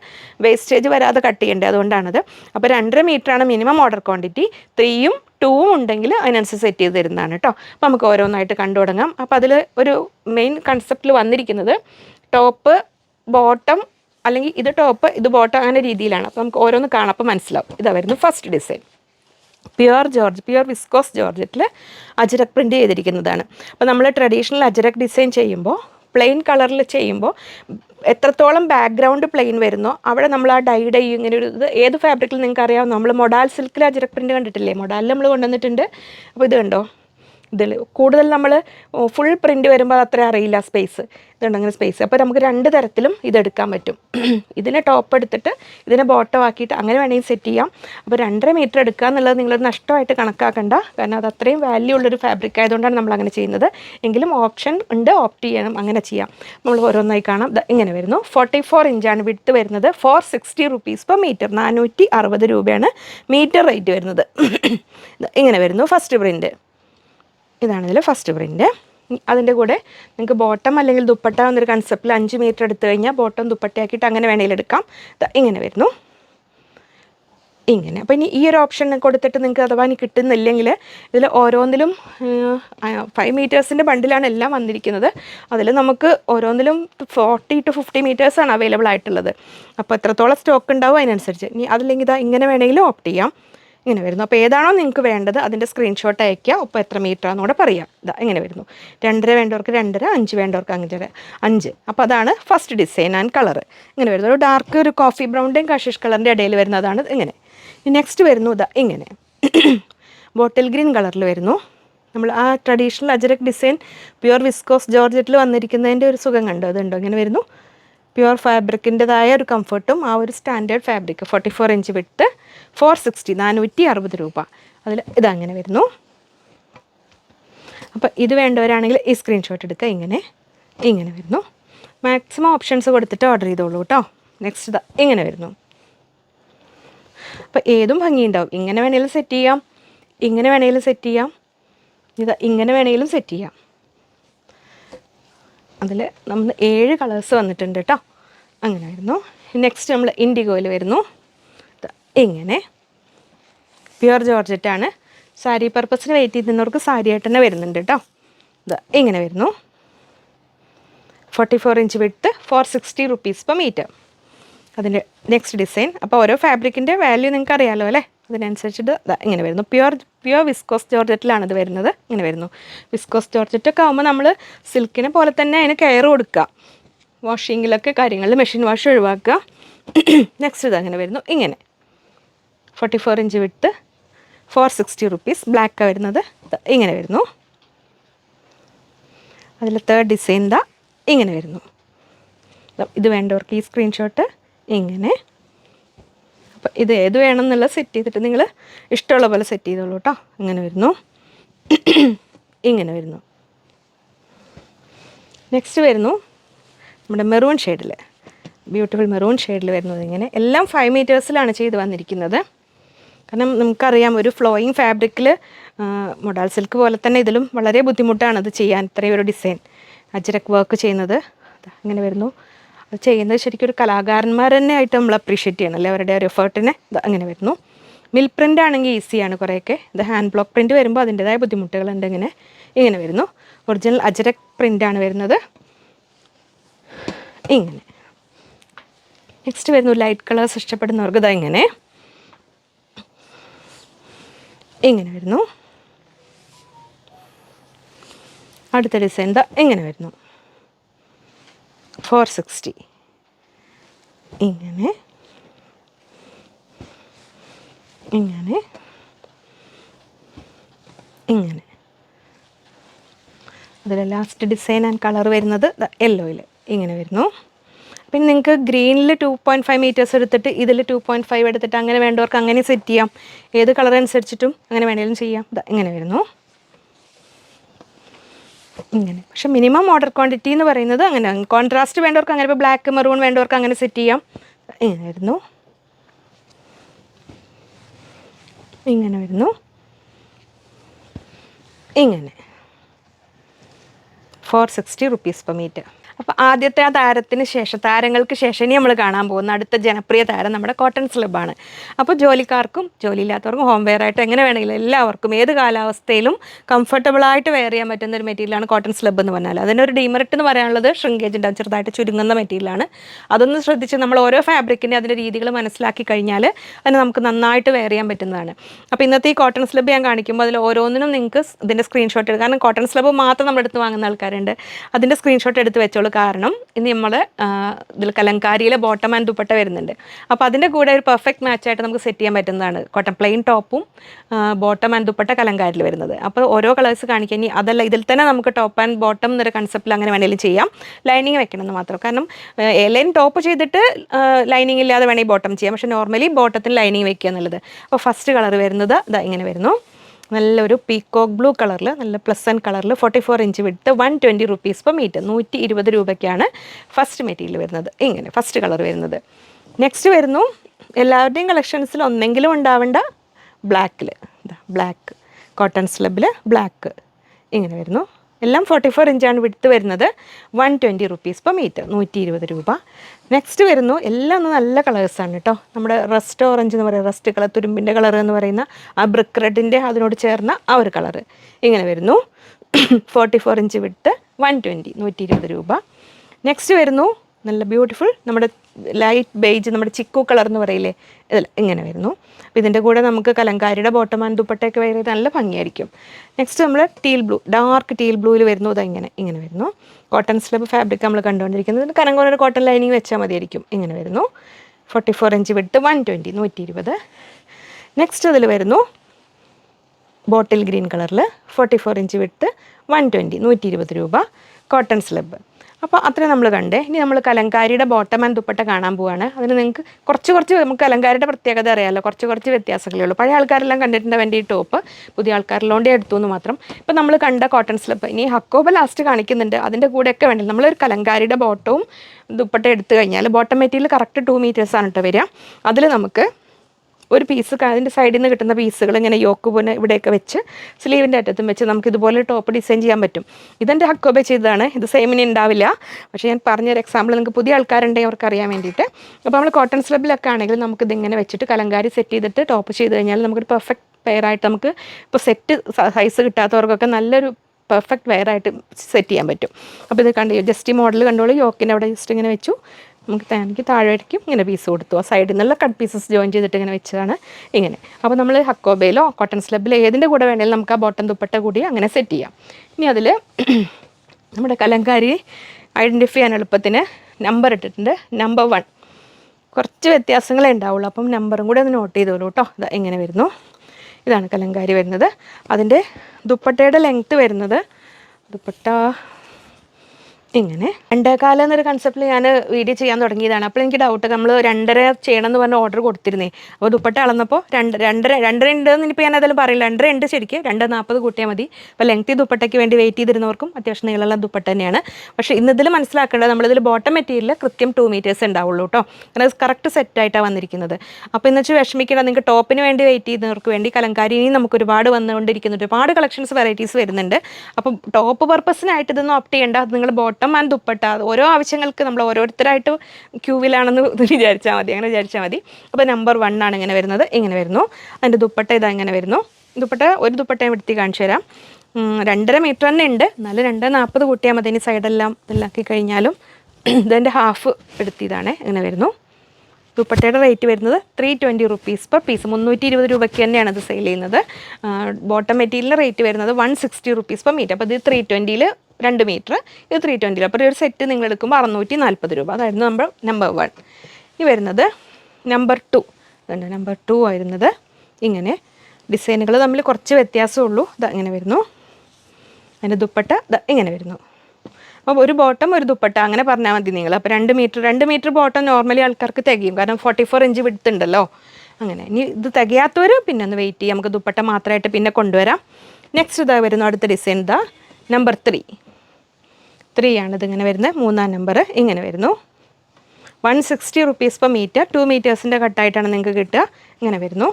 വേസ്റ്റേജ് വരാതെ കട്ട് ചെയ്യേണ്ടത് അതുകൊണ്ടാണത്. അപ്പോൾ രണ്ടര ആണ് മിനിമം ഓർഡർ ക്വാണ്ടിറ്റി ത്രീയും ടൂവും ഉണ്ടെങ്കിൽ അതിനനുസരിച്ച് സെറ്റ് ചെയ്ത് തരുന്നതാണ് കേട്ടോ അപ്പോൾ നമുക്ക് ഓരോന്നായിട്ട് കണ്ടു തുടങ്ങാം. അപ്പോൾ അതിൽ ഒരു മെയിൻ കൺസെപ്റ്റിൽ വന്നിരിക്കുന്നത് ടോപ്പ് ബോട്ടം അല്ലെങ്കിൽ ഇത് ടോപ്പ് ഇത് ബോട്ടം അങ്ങനെ രീതിയിലാണ്. അപ്പോൾ നമുക്ക് ഓരോന്ന് കാണാം. അപ്പോൾ മനസ്സിലാവും. ഇതായിരുന്നു first design pure george pure viscose ജോർജറ്റിൽ ajrak print ചെയ്തിരിക്കുന്നതാണ്. അപ്പോൾ നമ്മൾ ട്രഡീഷണൽ അജരക് ഡിസൈൻ ചെയ്യുമ്പോൾ പ്ലെയിൻ കളറിൽ ചെയ്യുമ്പോൾ എത്രത്തോളം ബാക്ക്ഗ്രൗണ്ട് പ്ലെയിൻ വരുന്നോ അവിടെ നമ്മൾ ആ ഡൈഡ് ഡൈ ഇങ്ങനെ ഒരു ഇത് ഏത് ഫാബ്രിക്കിൽ നിങ്ങൾക്ക് അറിയാം നമ്മൾ മൊഡാൽ സിൽക്കിൽ അജിറക് പ്രിന്റ് കണ്ടിട്ടില്ലേ? മൊഡാലിൽ നമ്മൾ കൊണ്ടുവന്നിട്ടുണ്ട്. അപ്പോൾ ഇത് കണ്ടോ? ഇതിൽ കൂടുതൽ നമ്മൾ ഫുൾ പ്രിന്റ് വരുമ്പോൾ അത് അത്ര അറിയില്ല സ്പേസ് ഇതുണ്ട് അങ്ങനെ സ്പേസ് അപ്പോൾ നമുക്ക് രണ്ട് തരത്തിലും ഇതെടുക്കാൻ പറ്റും. *clears throat* ഇതിനെ ടോപ്പ് എടുത്തിട്ട് ഇതിനെ ബോട്ടം ആക്കിയിട്ട് അങ്ങനെ വേണമെങ്കിൽ സെറ്റ് ചെയ്യാം. അപ്പോൾ രണ്ടര മീറ്റർ എടുക്കുക എന്നുള്ളത് നിങ്ങളൊരു നഷ്ടമായിട്ട് കണക്കാക്കണ്ട. കാരണം അത് അത്രയും വാല്യൂ ഉള്ളൊരു ഫാബ്രിക് ആയതുകൊണ്ടാണ് നമ്മൾ അങ്ങനെ ചെയ്യുന്നത്. എങ്കിലും ഓപ്ഷൻ ഉണ്ട് ഓപ്റ്റ് ചെയ്യണം അങ്ങനെ ചെയ്യാം. നമ്മൾ ഓരോന്നായി കാണാം. ഇങ്ങനെ വരുന്നു. ഫോർട്ടി ഫോർ ഇഞ്ചാണ് വിട്ട് വരുന്നത്. Four sixty rupees per metre നാനൂറ്റി അറുപത് രൂപയാണ് മീറ്റർ റേറ്റ് വരുന്നത്. *clears throat* ഇങ്ങനെ വരുന്നു. ഫസ്റ്റ് പ്രിന്റ് ഇതാണ് ഇതിൽ ഫസ്റ്റ് പ്രിന്റ് അതിന്റെ കൂടെ നിങ്ങൾക്ക് ബോട്ടം അല്ലെങ്കിൽ ദുപ്പട്ട എന്നൊരു കൺസെപ്റ്റിൽ അഞ്ച് മീറ്റർ എടുത്തു കഴിഞ്ഞാൽ ബോട്ടം ദുപ്പട്ടയാക്കിയിട്ട് അങ്ങനെ വേണമെങ്കിൽ എടുക്കാം. ഇങ്ങനെ വരുന്നു. ഇങ്ങനെ. അപ്പോൾ ഇനി ഈ ഒരു ഓപ്ഷൻ കൊടുത്തിട്ട് നിങ്ങൾക്ക് അഥവാ ഇനി കിട്ടുന്നില്ലെങ്കിൽ ഇതിൽ ഓരോന്നിലും ഫൈവ് മീറ്റേഴ്സിന്റെ ബണ്ടിലാണ് എല്ലാം വന്നിരിക്കുന്നത്. അതിൽ നമുക്ക് ഓരോന്നിലും ഫോർട്ടി ടു ഫിഫ്റ്റി മീറ്റേഴ്സാണ് അവൈലബിൾ ആയിട്ടുള്ളത്. അപ്പോൾ എത്രത്തോളം സ്റ്റോക്ക് ഉണ്ടാവും അതിനനുസരിച്ച്. ഇനി അതില്ലെങ്കിൽ ഇതാ ഇങ്ങനെ വേണമെങ്കിലും ഓപ്റ്റ് ചെയ്യാം. ഇങ്ങനെ വരുന്നു. അപ്പോൾ ഏതാണോ നിങ്ങൾക്ക് വേണ്ടത് അതിന്റെ സ്ക്രീൻഷോട്ട് അയക്കുക ഒപ്പം എത്ര മീറ്റർ ആണെന്നൂടെ പറയുക ഇതാ ഇങ്ങനെ വരുന്നു. രണ്ടര വേണ്ടവർക്ക് രണ്ടര അഞ്ച് വേണ്ടവർക്ക് അഞ്ചര അഞ്ച്. അപ്പോൾ അതാണ് ഫസ്റ്റ് ഡിസൈൻ ആൻഡ് കളർ ഇങ്ങനെ വരുന്നത് ഒരു ഡാർക്ക് ഒരു കോഫി ബ്രൗണിന്റെയും കഷിഷ് കളറിന്റെ ഇടയിൽ വരുന്നതാണ് ഇങ്ങനെ. നെക്സ്റ്റ് വരുന്നു. ഇതാ ഇങ്ങനെ. ബോട്ടിൽ ഗ്രീൻ കളറിൽ വരുന്നു. നമ്മൾ ആ traditional ajrak design pure viscose ജോർജറ്റിൽ വന്നിരിക്കുന്നതിന്റെ ഒരു സുഖം കണ്ടു? അതുണ്ടോ ഇങ്ങനെ വരുന്നു. പ്യുവർ ഫാബ്രിക്കിന്റെതായ ഒരു കംഫർട്ടും ആ ഒരു standard fabric forty four inch വിട്ട് ഫോർ സിക്സ്റ്റി നാനൂറ്റി അറുപത് രൂപ. അതിൽ ഇതങ്ങനെ വരുന്നു. അപ്പോൾ ഇത് വേണ്ടവരാണെങ്കിൽ ഈ സ്ക്രീൻഷോട്ട് എടുക്കുക ഇങ്ങനെ ഇങ്ങനെ വരുന്നു. മാക്സിമം ഓപ്ഷൻസ് കൊടുത്തിട്ട് ഓർഡർ ചെയ്തോളൂ കേട്ടോ നെക്സ്റ്റ് ഇങ്ങനെ വരുന്നു. അപ്പോൾ ഏതും ഭംഗിയുണ്ടാവും. ഇങ്ങനെ വേണമെങ്കിലും സെറ്റ് ചെയ്യാം. ഇങ്ങനെ വേണമെങ്കിലും സെറ്റ് ചെയ്യാം. ഇതാ ഇങ്ങനെ വേണമെങ്കിലും സെറ്റ് ചെയ്യാം. അതിൽ നമ്മൾ ഏഴ് കളേഴ്സ് വന്നിട്ടുണ്ട് കേട്ടോ അങ്ങനെ വരുന്നു നെക്സ്റ്റ് നമ്മൾ ഇൻഡിഗോയിൽ വരുന്നു ഇങ്ങനെ. പ്യുവർ ജോർജറ്റാണ് സാരി പർപ്പസിന് വെയിറ്റ് ചെയ്യുന്നവർക്ക് സാരി ആയിട്ട് തന്നെ വരുന്നുണ്ട് കേട്ടോ. ഇതാ ഇങ്ങനെ വരുന്നു. ഫോർട്ടി ഫോർ ഇഞ്ച് വിട്ട് four sixty rupees per metre അതിന്റെ നെക്സ്റ്റ് ഡിസൈൻ അപ്പോൾ ഓരോ ഫാബ്രിക്കിന്റെ വാല്യൂ നിങ്ങൾക്ക് അറിയാമല്ലോ അല്ലേ? അതിനനുസരിച്ചിട്ട് ഇങ്ങനെ വരുന്നു. പ്യുവർ പ്യുവർ വിസ്കോസ് ജോർജറ്റിലാണ് ഇത് വരുന്നത്. ഇങ്ങനെ വരുന്നു. വിസ്കോസ് ജോർജറ്റൊക്കെ ആകുമ്പോൾ നമ്മൾ സിൽക്കിനെ പോലെ തന്നെ അതിന് കെയർ കൊടുക്കുക. വാഷിങ്ങിലൊക്കെ കാര്യങ്ങളിൽ മെഷീൻ വാഷ് ഒഴിവാക്കുക. നെക്സ്റ്റ് ഇത് അങ്ങനെ വരുന്നു. ഇങ്ങനെ. ഫോർട്ടി ഫോർ ഇഞ്ച് വിട്ട് ഫോർ സിക്സ്റ്റി റുപ്പീസ് ബ്ലാക്ക് വരുന്നത്. ഇങ്ങനെ വരുന്നു. അതിൽ തേർഡ് ഡിസൈൻ ദാ ഇങ്ങനെ വരുന്നു. ഇത് വേണ്ടവർക്ക് ഈ സ്ക്രീൻഷോട്ട് ഇങ്ങനെ. അപ്പോൾ ഇത് ഏത് വേണം എന്നുള്ളത് സെറ്റ് ചെയ്തിട്ട് നിങ്ങൾ ഇഷ്ടമുള്ള പോലെ സെറ്റ് ചെയ്തോളൂ കേട്ടോ ഇങ്ങനെ വരുന്നു. ഇങ്ങനെ വരുന്നു. നെക്സ്റ്റ് വരുന്നു. നമ്മുടെ മെറൂൺ ഷെയ്ഡിൽ ബ്യൂട്ടിഫുൾ മെറൂൺ ഷെയ്ഡിൽ വരുന്നത് ഇങ്ങനെ. എല്ലാം ഫൈവ് മീറ്റേഴ്സിലാണ് ചെയ്ത് വന്നിരിക്കുന്നത്. കാരണം നമുക്കറിയാം ഒരു ഫ്ലോയിങ് ഫാബ്രിക്കിൽ മൊഡാൾ സിൽക്ക് പോലെ തന്നെ ഇതിലും വളരെ ബുദ്ധിമുട്ടാണ് അത് ചെയ്യാൻ. ഇത്രയും ഒരു ഡിസൈൻ അജരക് വർക്ക് ചെയ്യുന്നത്. അങ്ങനെ വരുന്നു. അത് ചെയ്യുന്നത് ശരിക്കും ഒരു കലാകാരന്മാർ തന്നെ ആയിട്ട് നമ്മൾ അപ്രീഷിയേറ്റ് ചെയ്യണം അല്ലേ? അവരുടെ ഒരു എഫേർട്ടിനെ അങ്ങനെ വരുന്നു. മിൽ പ്രിന്റ് ആണെങ്കിൽ ഈസിയാണ് കുറേയൊക്കെ. ഇത് ഹാൻഡ് ബ്ലോക്ക് പ്രിന്റ് വരുമ്പോൾ അതിന്റെതായ ബുദ്ധിമുട്ടുകളുണ്ട് ഇങ്ങനെ. ഇങ്ങനെ വരുന്നു. ഒറിജിനൽ അജരക് പ്രിന്റാണ് വരുന്നത്. ഇങ്ങനെ. നെക്സ്റ്റ് വരുന്നു ലൈറ്റ് കളേഴ്സ് ഇഷ്ടപ്പെടുന്നവർക്ക് ഇതാ ഇങ്ങനെ. ഇങ്ങനെ വരുന്നു. അടുത്ത ഡിസൈൻ ദാ ഇങ്ങനെ വരുന്നു. ഫോർ സിക്സ്റ്റി ഇങ്ങനെ. ഇങ്ങനെ. ഇങ്ങനെ. അതിൽ ലാസ്റ്റ് ഡിസൈൻ ആൻഡ് കളർ വരുന്നത് യെല്ലോയിൽ ഇങ്ങനെ വരുന്നു. പിന്നെ നിങ്ങൾക്ക് ഗ്രീനിൽ ടു പോയിന്റ് ഫൈവ് മീറ്റേഴ്സ് എടുത്തിട്ട് ഇതിൽ ടു പോയിന്റ് ഫൈവ് എടുത്തിട്ട് അങ്ങനെ വേണ്ടവർക്ക് അങ്ങനെ സെറ്റ് ചെയ്യാം. ഏത് കളർ അനുസരിച്ചിട്ടും അങ്ങനെ വേണേലും ചെയ്യാം. ഇങ്ങനെ വരുന്നു. ഇങ്ങനെ. പക്ഷെ മിനിമം ഓർഡർ ക്വാണ്ടിറ്റി എന്ന് പറയുന്നത് അങ്ങനെ കോൺട്രാസ്റ്റ് വേണ്ടവർക്ക് അങ്ങനെ ഇപ്പോൾ ബ്ലാക്ക് മെറൂൺ വേണ്ടവർക്ക് അങ്ങനെ സെറ്റ് ചെയ്യാം. ഇങ്ങനെ വരുന്നു. ഇങ്ങനെ വരുന്നു. ഇങ്ങനെ. Four sixty rupees per metre അപ്പോൾ ആദ്യത്തെ ആ താരത്തിന് ശേഷം താരങ്ങൾക്ക് ശേഷം ഇനി നമ്മൾ കാണാൻ പോകുന്ന അടുത്ത ജനപ്രിയ താരം നമ്മുടെ കോട്ടൺ സ്ലബാണ് അപ്പോൾ ജോലിക്കാർക്കും ജോലിയില്ലാത്തവർക്കും ഹോം വെയർ ആയിട്ട് എങ്ങനെ വേണമെങ്കിലും എല്ലാവർക്കും ഏത് കാലാവസ്ഥയിലും കംഫർട്ടബിൾ ആയിട്ട് വെയർ ചെയ്യാൻ പറ്റുന്ന ഒരു മെറ്റീരിയലാണ് കോട്ടൺ സ്ലബ് എന്ന് പറഞ്ഞാൽ അതിനൊരു ഡിമെറിറ്റ് എന്ന് പറയാനുള്ളത് ഷ്രിങ്കേജ് ഉണ്ടാവും ചെറുതായിട്ട് ചുരുങ്ങുന്ന മെറ്റീരിയലാണ് അതൊന്ന് ശ്രദ്ധിച്ച് നമ്മൾ ഓരോ ഫാബ്രിക്കിന്റെ അതിന്റെ രീതികൾ മനസ്സിലാക്കി കഴിഞ്ഞാൽ അതിന് നമുക്ക് നന്നായിട്ട് വെയർ ചെയ്യാൻ പറ്റുന്നതാണ്. അപ്പോൾ ഇന്നത്തെ ഈ കോട്ടൺ സ്ലബ് ഞാൻ കാണിക്കുമ്പോൾ അതിൽ ഓരോന്നിനും നിങ്ങൾക്ക് ഇതിന്റെ സ്ക്രീൻഷോട്ട് എടുക്കാം. കാരണം കോട്ടൺ സ്ലബ് മാത്രം നമ്മുടെ അടുത്ത് വാങ്ങുന്ന ആൾക്കാരുണ്ട്. അതിന്റെ സ്ക്രീൻഷോട്ട് എടുത്ത് വെച്ചോളൂ. കാരണം ഇനി നമ്മൾ ഇതിൽ കലങ്കാരിയിലെ ബോട്ടം ആൻഡ് ദുപ്പട്ട വരുന്നുണ്ട്. അപ്പോൾ അതിന്റെ കൂടെ ഒരു പെർഫെക്റ്റ് മാച്ചായിട്ട് നമുക്ക് സെറ്റ് ചെയ്യാൻ പറ്റുന്നതാണ്. കോട്ടൺ പ്ലെയിൻ ടോപ്പും ബോട്ടം ആൻഡ് ദുപ്പട്ട കലങ്കാരിൽ വരുന്നത്. അപ്പോൾ ഓരോ കളേഴ്സ് കാണിക്കാൻ ഇനി അതല്ല ഇതിൽ തന്നെ നമുക്ക് ടോപ്പ് ആൻഡ് ബോട്ടം എന്നൊരു കൺസെപ്റ്റിൽ അങ്ങനെ വേണമെങ്കിലും ചെയ്യാം. ലൈനിങ് വെക്കണമെന്ന് മാത്രം. കാരണം എലൈൻ ടോപ്പ് ചെയ്തിട്ട് ലൈനിങ് ഇല്ലാതെ വേണമെങ്കിൽ ബോട്ടം ചെയ്യാം. പക്ഷേ നോർമലി ബോട്ടത്തിന് ലൈനിങ് വെക്കുക എന്നുള്ളത്. അപ്പോൾ ഫസ്റ്റ് കളർ വരുന്നത് ഇതാ ഇങ്ങനെ വരുന്നു. നല്ലൊരു പീക്കോക്ക് ബ്ലൂ കളറിൽ നല്ല പ്ലസന്റ് കളറിൽ ഫോർട്ടി ഫോർ ഇഞ്ച് വിട്ട് one twenty rupees per metre നൂറ്റി ഇരുപത് രൂപയ്ക്കാണ് ഫസ്റ്റ് മെറ്റീരിയൽ വരുന്നത്. ഇങ്ങനെ ഫസ്റ്റ് കളർ വരുന്നത്. നെക്സ്റ്റ് വരുന്നു എല്ലാവരുടെയും കളക്ഷൻസിൽ ഒന്നെങ്കിലും ഉണ്ടാവേണ്ട ബ്ലാക്കിൽ ബ്ലാക്ക് കോട്ടൺ സ്ലബിൽ ബ്ലാക്ക് ഇങ്ങനെ വരുന്നു. എല്ലാം ഫോർട്ടി ഫോർ ഇഞ്ചാണ് വിടുത്ത് വരുന്നത്. One twenty rupees per metre നൂറ്റി ഇരുപത് രൂപ. നെക്സ്റ്റ് വരുന്നു എല്ലാം നല്ല കളേഴ്സാണ് കേട്ടോ നമ്മുടെ റസ്റ്റ് ഓറഞ്ച് എന്ന് പറയുന്ന റസ്റ്റ് കളർ തുരുമ്പിന്റെ കളർ എന്ന് പറയുന്ന ആ ബ്രിക്ക് റെഡിന്റെ അതിനോട് ചേർന്ന ആ ഒരു കളർ ഇങ്ങനെ വരുന്നു. *coughs* ഫോർട്ടി ഫോർ ഇഞ്ച് വിടുത്ത് വൺ ട്വന്റി നൂറ്റി ഇരുപത് രൂപ. നെക്സ്റ്റ് വരുന്നു നല്ല ബ്യൂട്ടിഫുൾ നമ്മുടെ ലൈറ്റ് ബേജ് നമ്മുടെ ചിക്കു കളർ എന്ന് പറയില്ലേ ഇതിൽ ഇങ്ങനെ വരുന്നു. അപ്പോൾ ഇതിന്റെ കൂടെ നമുക്ക് കലങ്കാരിയുടെ ബോട്ടം ആൻഡ് ദുപ്പട്ടയൊക്കെ വേറെ നല്ല ഭംഗിയായിരിക്കും. നെക്സ്റ്റ് നമ്മൾ ടീൽ ബ്ലൂ ഡാർക്ക് ടീൽ ബ്ലൂവിൽ വരുന്നു. ഇങ്ങനെ ഇങ്ങനെ വരുന്നു. കോട്ടൺ സ്ലബ് ഫാബ്രിക് നമ്മൾ കണ്ടുകൊണ്ടിരിക്കുന്നത്. കനങ്കോനൊരു കോട്ടൺ ലൈനിങ് വെച്ചാൽ മതിയായിരിക്കും. ഇങ്ങനെ വരുന്നു. ഫോർട്ടി ഫോർ ഇഞ്ച് വിട്ട് വൺ ട്വന്റി നൂറ്റി ഇരുപത് നെക്സ്റ്റ് അതിൽ വരുന്നു. ബോട്ടിൽ ഗ്രീൻ കളറിൽ ഫോർട്ടി ഫോർ ഇഞ്ച് വിട്ട് വൺ ട്വന്റി നൂറ്റി ഇരുപത് രൂപ. കോട്ടൺ സ്ലബ് അപ്പോൾ അത്രയും നമ്മൾ കണ്ടേ. ഇനി നമ്മൾ കലങ്കാരിയുടെ ബോട്ടം ആൻഡ് ദുപ്പട്ട കാണാൻ പോവാണ്. അതിന് നിങ്ങൾക്ക് കുറച്ച് കുറച്ച് നമുക്ക് കലങ്കാരിയുടെ പ്രത്യേകത അറിയാമല്ലോ കുറച്ച് കുറച്ച് വ്യത്യാസങ്ങളേ ഉള്ളൂ. പഴയ ആൾക്കാരെല്ലാം കണ്ടിട്ടുണ്ട് വേണ്ടി ടോപ്പ്. പുതിയ ആൾക്കാരിലോണ്ടേ എടുത്തു എന്ന് മാത്രം. ഇപ്പം നമ്മൾ കണ്ട കോട്ടൺ സ്ലിപ്പ് ഇനി ഹക്കോബ ലാസ്റ്റ് കാണിക്കുന്നുണ്ട്. അതിന്റെ കൂടെയൊക്കെ വേണ്ടി? നമ്മളൊരു കലങ്കാരിയുടെ ബോട്ടവും ദുപ്പട്ട എടുത്തു കഴിഞ്ഞാൽ ബോട്ടം മെറ്റീരിയൽ കറക്റ്റ് ടു മീറ്റേഴ്സാണ് കേട്ടോ വരിക. അതിൽ നമുക്ക് ഒരു പീസ് അതിന്റെ സൈഡിൽ നിന്ന് കിട്ടുന്ന പീസുകൾ ഇങ്ങനെ യോക്ക് പോലെ ഇവിടെയൊക്കെ വെച്ച് സ്ലീവിന്റെ അറ്റത്തും വെച്ച് നമുക്ക് ഇതുപോലെ ടോപ്പ് ഡിസൈൻ ചെയ്യാൻ പറ്റും. ഇതെന്റെ ഹക്കോബെ ചെയ്തതാണ്. ഇത് സെയിമിന് ഉണ്ടാവില്ല പക്ഷേ ഞാൻ പറഞ്ഞൊരു എക്സാമ്പിൾ നിങ്ങൾക്ക് പുതിയ ആൾക്കാരുണ്ടെങ്കിൽ അവർക്ക് അറിയാൻ വേണ്ടിയിട്ട്. അപ്പോൾ നമ്മൾ കോട്ടൺ സ്ലബിലൊക്കെ ആണെങ്കിൽ നമുക്ക് ഇതിങ്ങനെ വെച്ചിട്ട് കലങ്കാരി സെറ്റ് ചെയ്തിട്ട് ടോപ്പ് ചെയ്ത് കഴിഞ്ഞാൽ നമുക്കൊരു പെർഫെക്റ്റ് പെയറായിട്ട് നമുക്ക് ഇപ്പോൾ സെറ്റ് സൈസ് കിട്ടാത്തവർക്കൊക്കെ നല്ലൊരു പെർഫെക്റ്റ് വെയറായിട്ട് സെറ്റ് ചെയ്യാൻ പറ്റും. അപ്പോൾ ഇത് കണ്ട് ജസ്റ്റ് ഈ മോഡൽ കണ്ടോളൂ. യോക്കിന്റെ അവിടെ ജസ്റ്റ് ഇങ്ങനെ വെച്ചു. നമുക്ക് എനിക്ക് താഴേക്കും ഇങ്ങനെ പീസ് കൊടുത്തു. ആ സൈഡിൽ നിന്നുള്ള കട്ട് പീസസ് ജോയിൻ ചെയ്തിട്ട് ഇങ്ങനെ വെച്ചതാണ് ഇങ്ങനെ. അപ്പോൾ നമ്മൾ ഹക്കോബയിലോ കോട്ടൺ സ്ലബിലോ ഏതിന്റെ കൂടെ വേണേലും നമുക്ക് ആ ബോട്ടം ദുപ്പട്ട കൂടി അങ്ങനെ സെറ്റ് ചെയ്യാം. ഇനി അതിൽ *clears throat* നമ്മുടെ കലങ്കാരി ഐഡന്റിഫൈ ചെയ്യാൻ എളുപ്പത്തിന് നമ്പർ ഇട്ടിട്ടുണ്ട്. നമ്പർ വൺ കുറച്ച് വ്യത്യാസങ്ങളേ ഉണ്ടാവുള്ളൂ. അപ്പം നമ്പറും കൂടെ ഒന്ന് നോട്ട് ചെയ്തോളൂ കേട്ടോ ഇത് എങ്ങനെ വരുന്നു. ഇതാണ് കലങ്കാരി വരുന്നത്. അതിന്റെ ദുപ്പട്ടയുടെ ലെങ്ത്ത് വരുന്നത് ദുപ്പട്ട ഇങ്ങനെ രണ്ടേകാലം എന്നൊരു കൺസെപ്റ്റിൽ ഞാൻ വീഡിയോ ചെയ്യാൻ തുടങ്ങിയതാണ്. അപ്പോൾ എനിക്ക് ഡൗട്ട് നമ്മൾ രണ്ടര ചെയ്യണം എന്ന് പറഞ്ഞ ഓർഡർ കൊടുത്തിരുന്നേ. അപ്പോൾ ദുപ്പട്ട അളന്നപ്പോൾ രണ്ട് രണ്ടര രണ്ടര ഉണ്ടെന്ന് ഇനിയിപ്പോൾ ഞാൻ ഏതായാലും പറയില്ല. രണ്ടര ഉണ്ട് ശരിക്കും. രണ്ട് നാൽപ്പത് കൂട്ടിയാൽ മതി. അപ്പോൾ ലെങ്തി ദുപ്പട്ടയ്ക്ക് വേണ്ടി വെയിറ്റ് ചെയ്തിരുന്നവർക്കും അത്യാവശ്യം നീളമുള്ള ദുപ്പട്ട തന്നെയാണ്. പക്ഷേ ഇന്നതിൽ മനസ്സിലാക്കേണ്ടത് നമ്മളിതിൽ ബോട്ടം മെറ്റീരിയൽ കൃത്യം ടു മീറ്റേഴ്സ് ഉണ്ടാവുള്ളൂ കേട്ടോ. കാരണം കറക്റ്റ് സെറ്റായിട്ടാണ് വന്നിരിക്കുന്നത്. അപ്പോൾ എന്ന് വെച്ചാൽ വിഷമിക്കേണ്ട. നിങ്ങൾക്ക് ടോപ്പിന് വേണ്ടി വെയിറ്റ് ചെയ്യുന്നവർക്ക് വേണ്ടി കലങ്കാരി ഇനി നമുക്ക് ഒരുപാട് വന്നുകൊണ്ടിരിക്കുന്നുണ്ട്. ഒരുപാട് കളക്ഷൻസ് വെറൈറ്റീസ് വരുന്നുണ്ട്. അപ്പം ടോപ്പ് പർപ്പസിനായിട്ട് ഇതൊന്നും ഓപ്റ്റ് ചെയ്യേണ്ട. അത് നിങ്ങൾ ബോട്ടം ആൻഡ് ദുപ്പട്ട ഓരോ ആവശ്യങ്ങൾക്ക് നമ്മൾ ഓരോരുത്തരായിട്ട് ക്യൂവിലാണെന്ന് *laughs* വിചാരിച്ചാൽ മതി അങ്ങനെ വിചാരിച്ചാൽ മതി. അപ്പോൾ നമ്പർ വൺ ആണ് ഇങ്ങനെ വരുന്നത് ഇങ്ങനെ വരുന്നു. അതിന്റെ ദുപ്പട്ട ഇതാ ഇങ്ങനെ വരുന്നു. ദുപ്പട്ട ഒരു ദുപ്പട്ടയും എടുത്തി കാണിച്ചു തരാം. രണ്ടര മീറ്റർ തന്നെ ഉണ്ട്. എന്നാലും രണ്ട് നാൽപ്പത് കൂട്ടിയാൽ മതി ഇനി സൈഡെല്ലാം ഇതെല്ലാക്കി കഴിഞ്ഞാലും. *clears throat* ഇതിന്റെ ഹാഫ് എടുത്തിയതാണ് ഇങ്ങനെ വരുന്നു. ദുപ്പട്ടയുടെ റേറ്റ് വരുന്നത് three twenty rupees per piece മുന്നൂറ്റി ഇരുപത് രൂപയ്ക്ക് തന്നെയാണ് ഇത് സെയിൽ ചെയ്യുന്നത്. ബോട്ടം മെറ്റീരിയലിന്റെ റേറ്റ് വരുന്നത് one sixty rupees per metre അപ്പോൾ ഇത് ത്രീ ട്വന്റിയിൽ രണ്ട് മീറ്റർ. ഇത് ത്രീ ട്വന്റിയിൽ അപ്പോൾ ഒരു സെറ്റ് നിങ്ങൾ എടുക്കുമ്പോൾ അറുന്നൂറ്റി നാൽപ്പത് രൂപ. അതായിരുന്നു നമ്മൾ നമ്പർ വൺ ഈ വരുന്നത് നമ്പർ ടു അതുകൊണ്ട് നമ്പർ ടു ആയിരുന്നത് ഇങ്ങനെ. ഡിസൈനുകൾ തമ്മിൽ കുറച്ച് വ്യത്യാസമേ ഉള്ളൂ. ഇത് ഇങ്ങനെ വരുന്നു. അതിന്റെ ദുപ്പട്ട ഇങ്ങനെ വരുന്നു. അപ്പോൾ ഒരു ബോട്ടം ഒരു ദുപ്പട്ട. അങ്ങനെ പറഞ്ഞാൽ മതി നിങ്ങൾ. അപ്പോൾ രണ്ട് മീറ്റർ രണ്ട് മീറ്റർ ബോട്ടം നോർമലി ആൾക്കാർക്ക് തികയും. കാരണം ഫോർട്ടി ഫോർ ഇഞ്ച് വിടുത്തുണ്ടല്ലോ അങ്ങനെ. ഇനി ഇത് തികയാത്തവർ പിന്നെ ഒന്ന് വെയിറ്റ് ചെയ്യാം. നമുക്ക് ദുപ്പട്ട മാത്രമായിട്ട് പിന്നെ കൊണ്ടുവരാം. നെക്സ്റ്റ് ഇതാ വരുന്നു അടുത്ത ഡിസൈൻ ഇതാ നമ്പർ ത്രീ ത്രീ ആണ് ഇതിങ്ങനെ വരുന്നത്. മൂന്നാം നമ്പർ ഇങ്ങനെ വരുന്നു. One sixty rupees per metre two മീറ്റേഴ്സിന്റെ കട്ടായിട്ടാണ് നിങ്ങൾക്ക് കിട്ടുക. ഇങ്ങനെ വരുന്നു.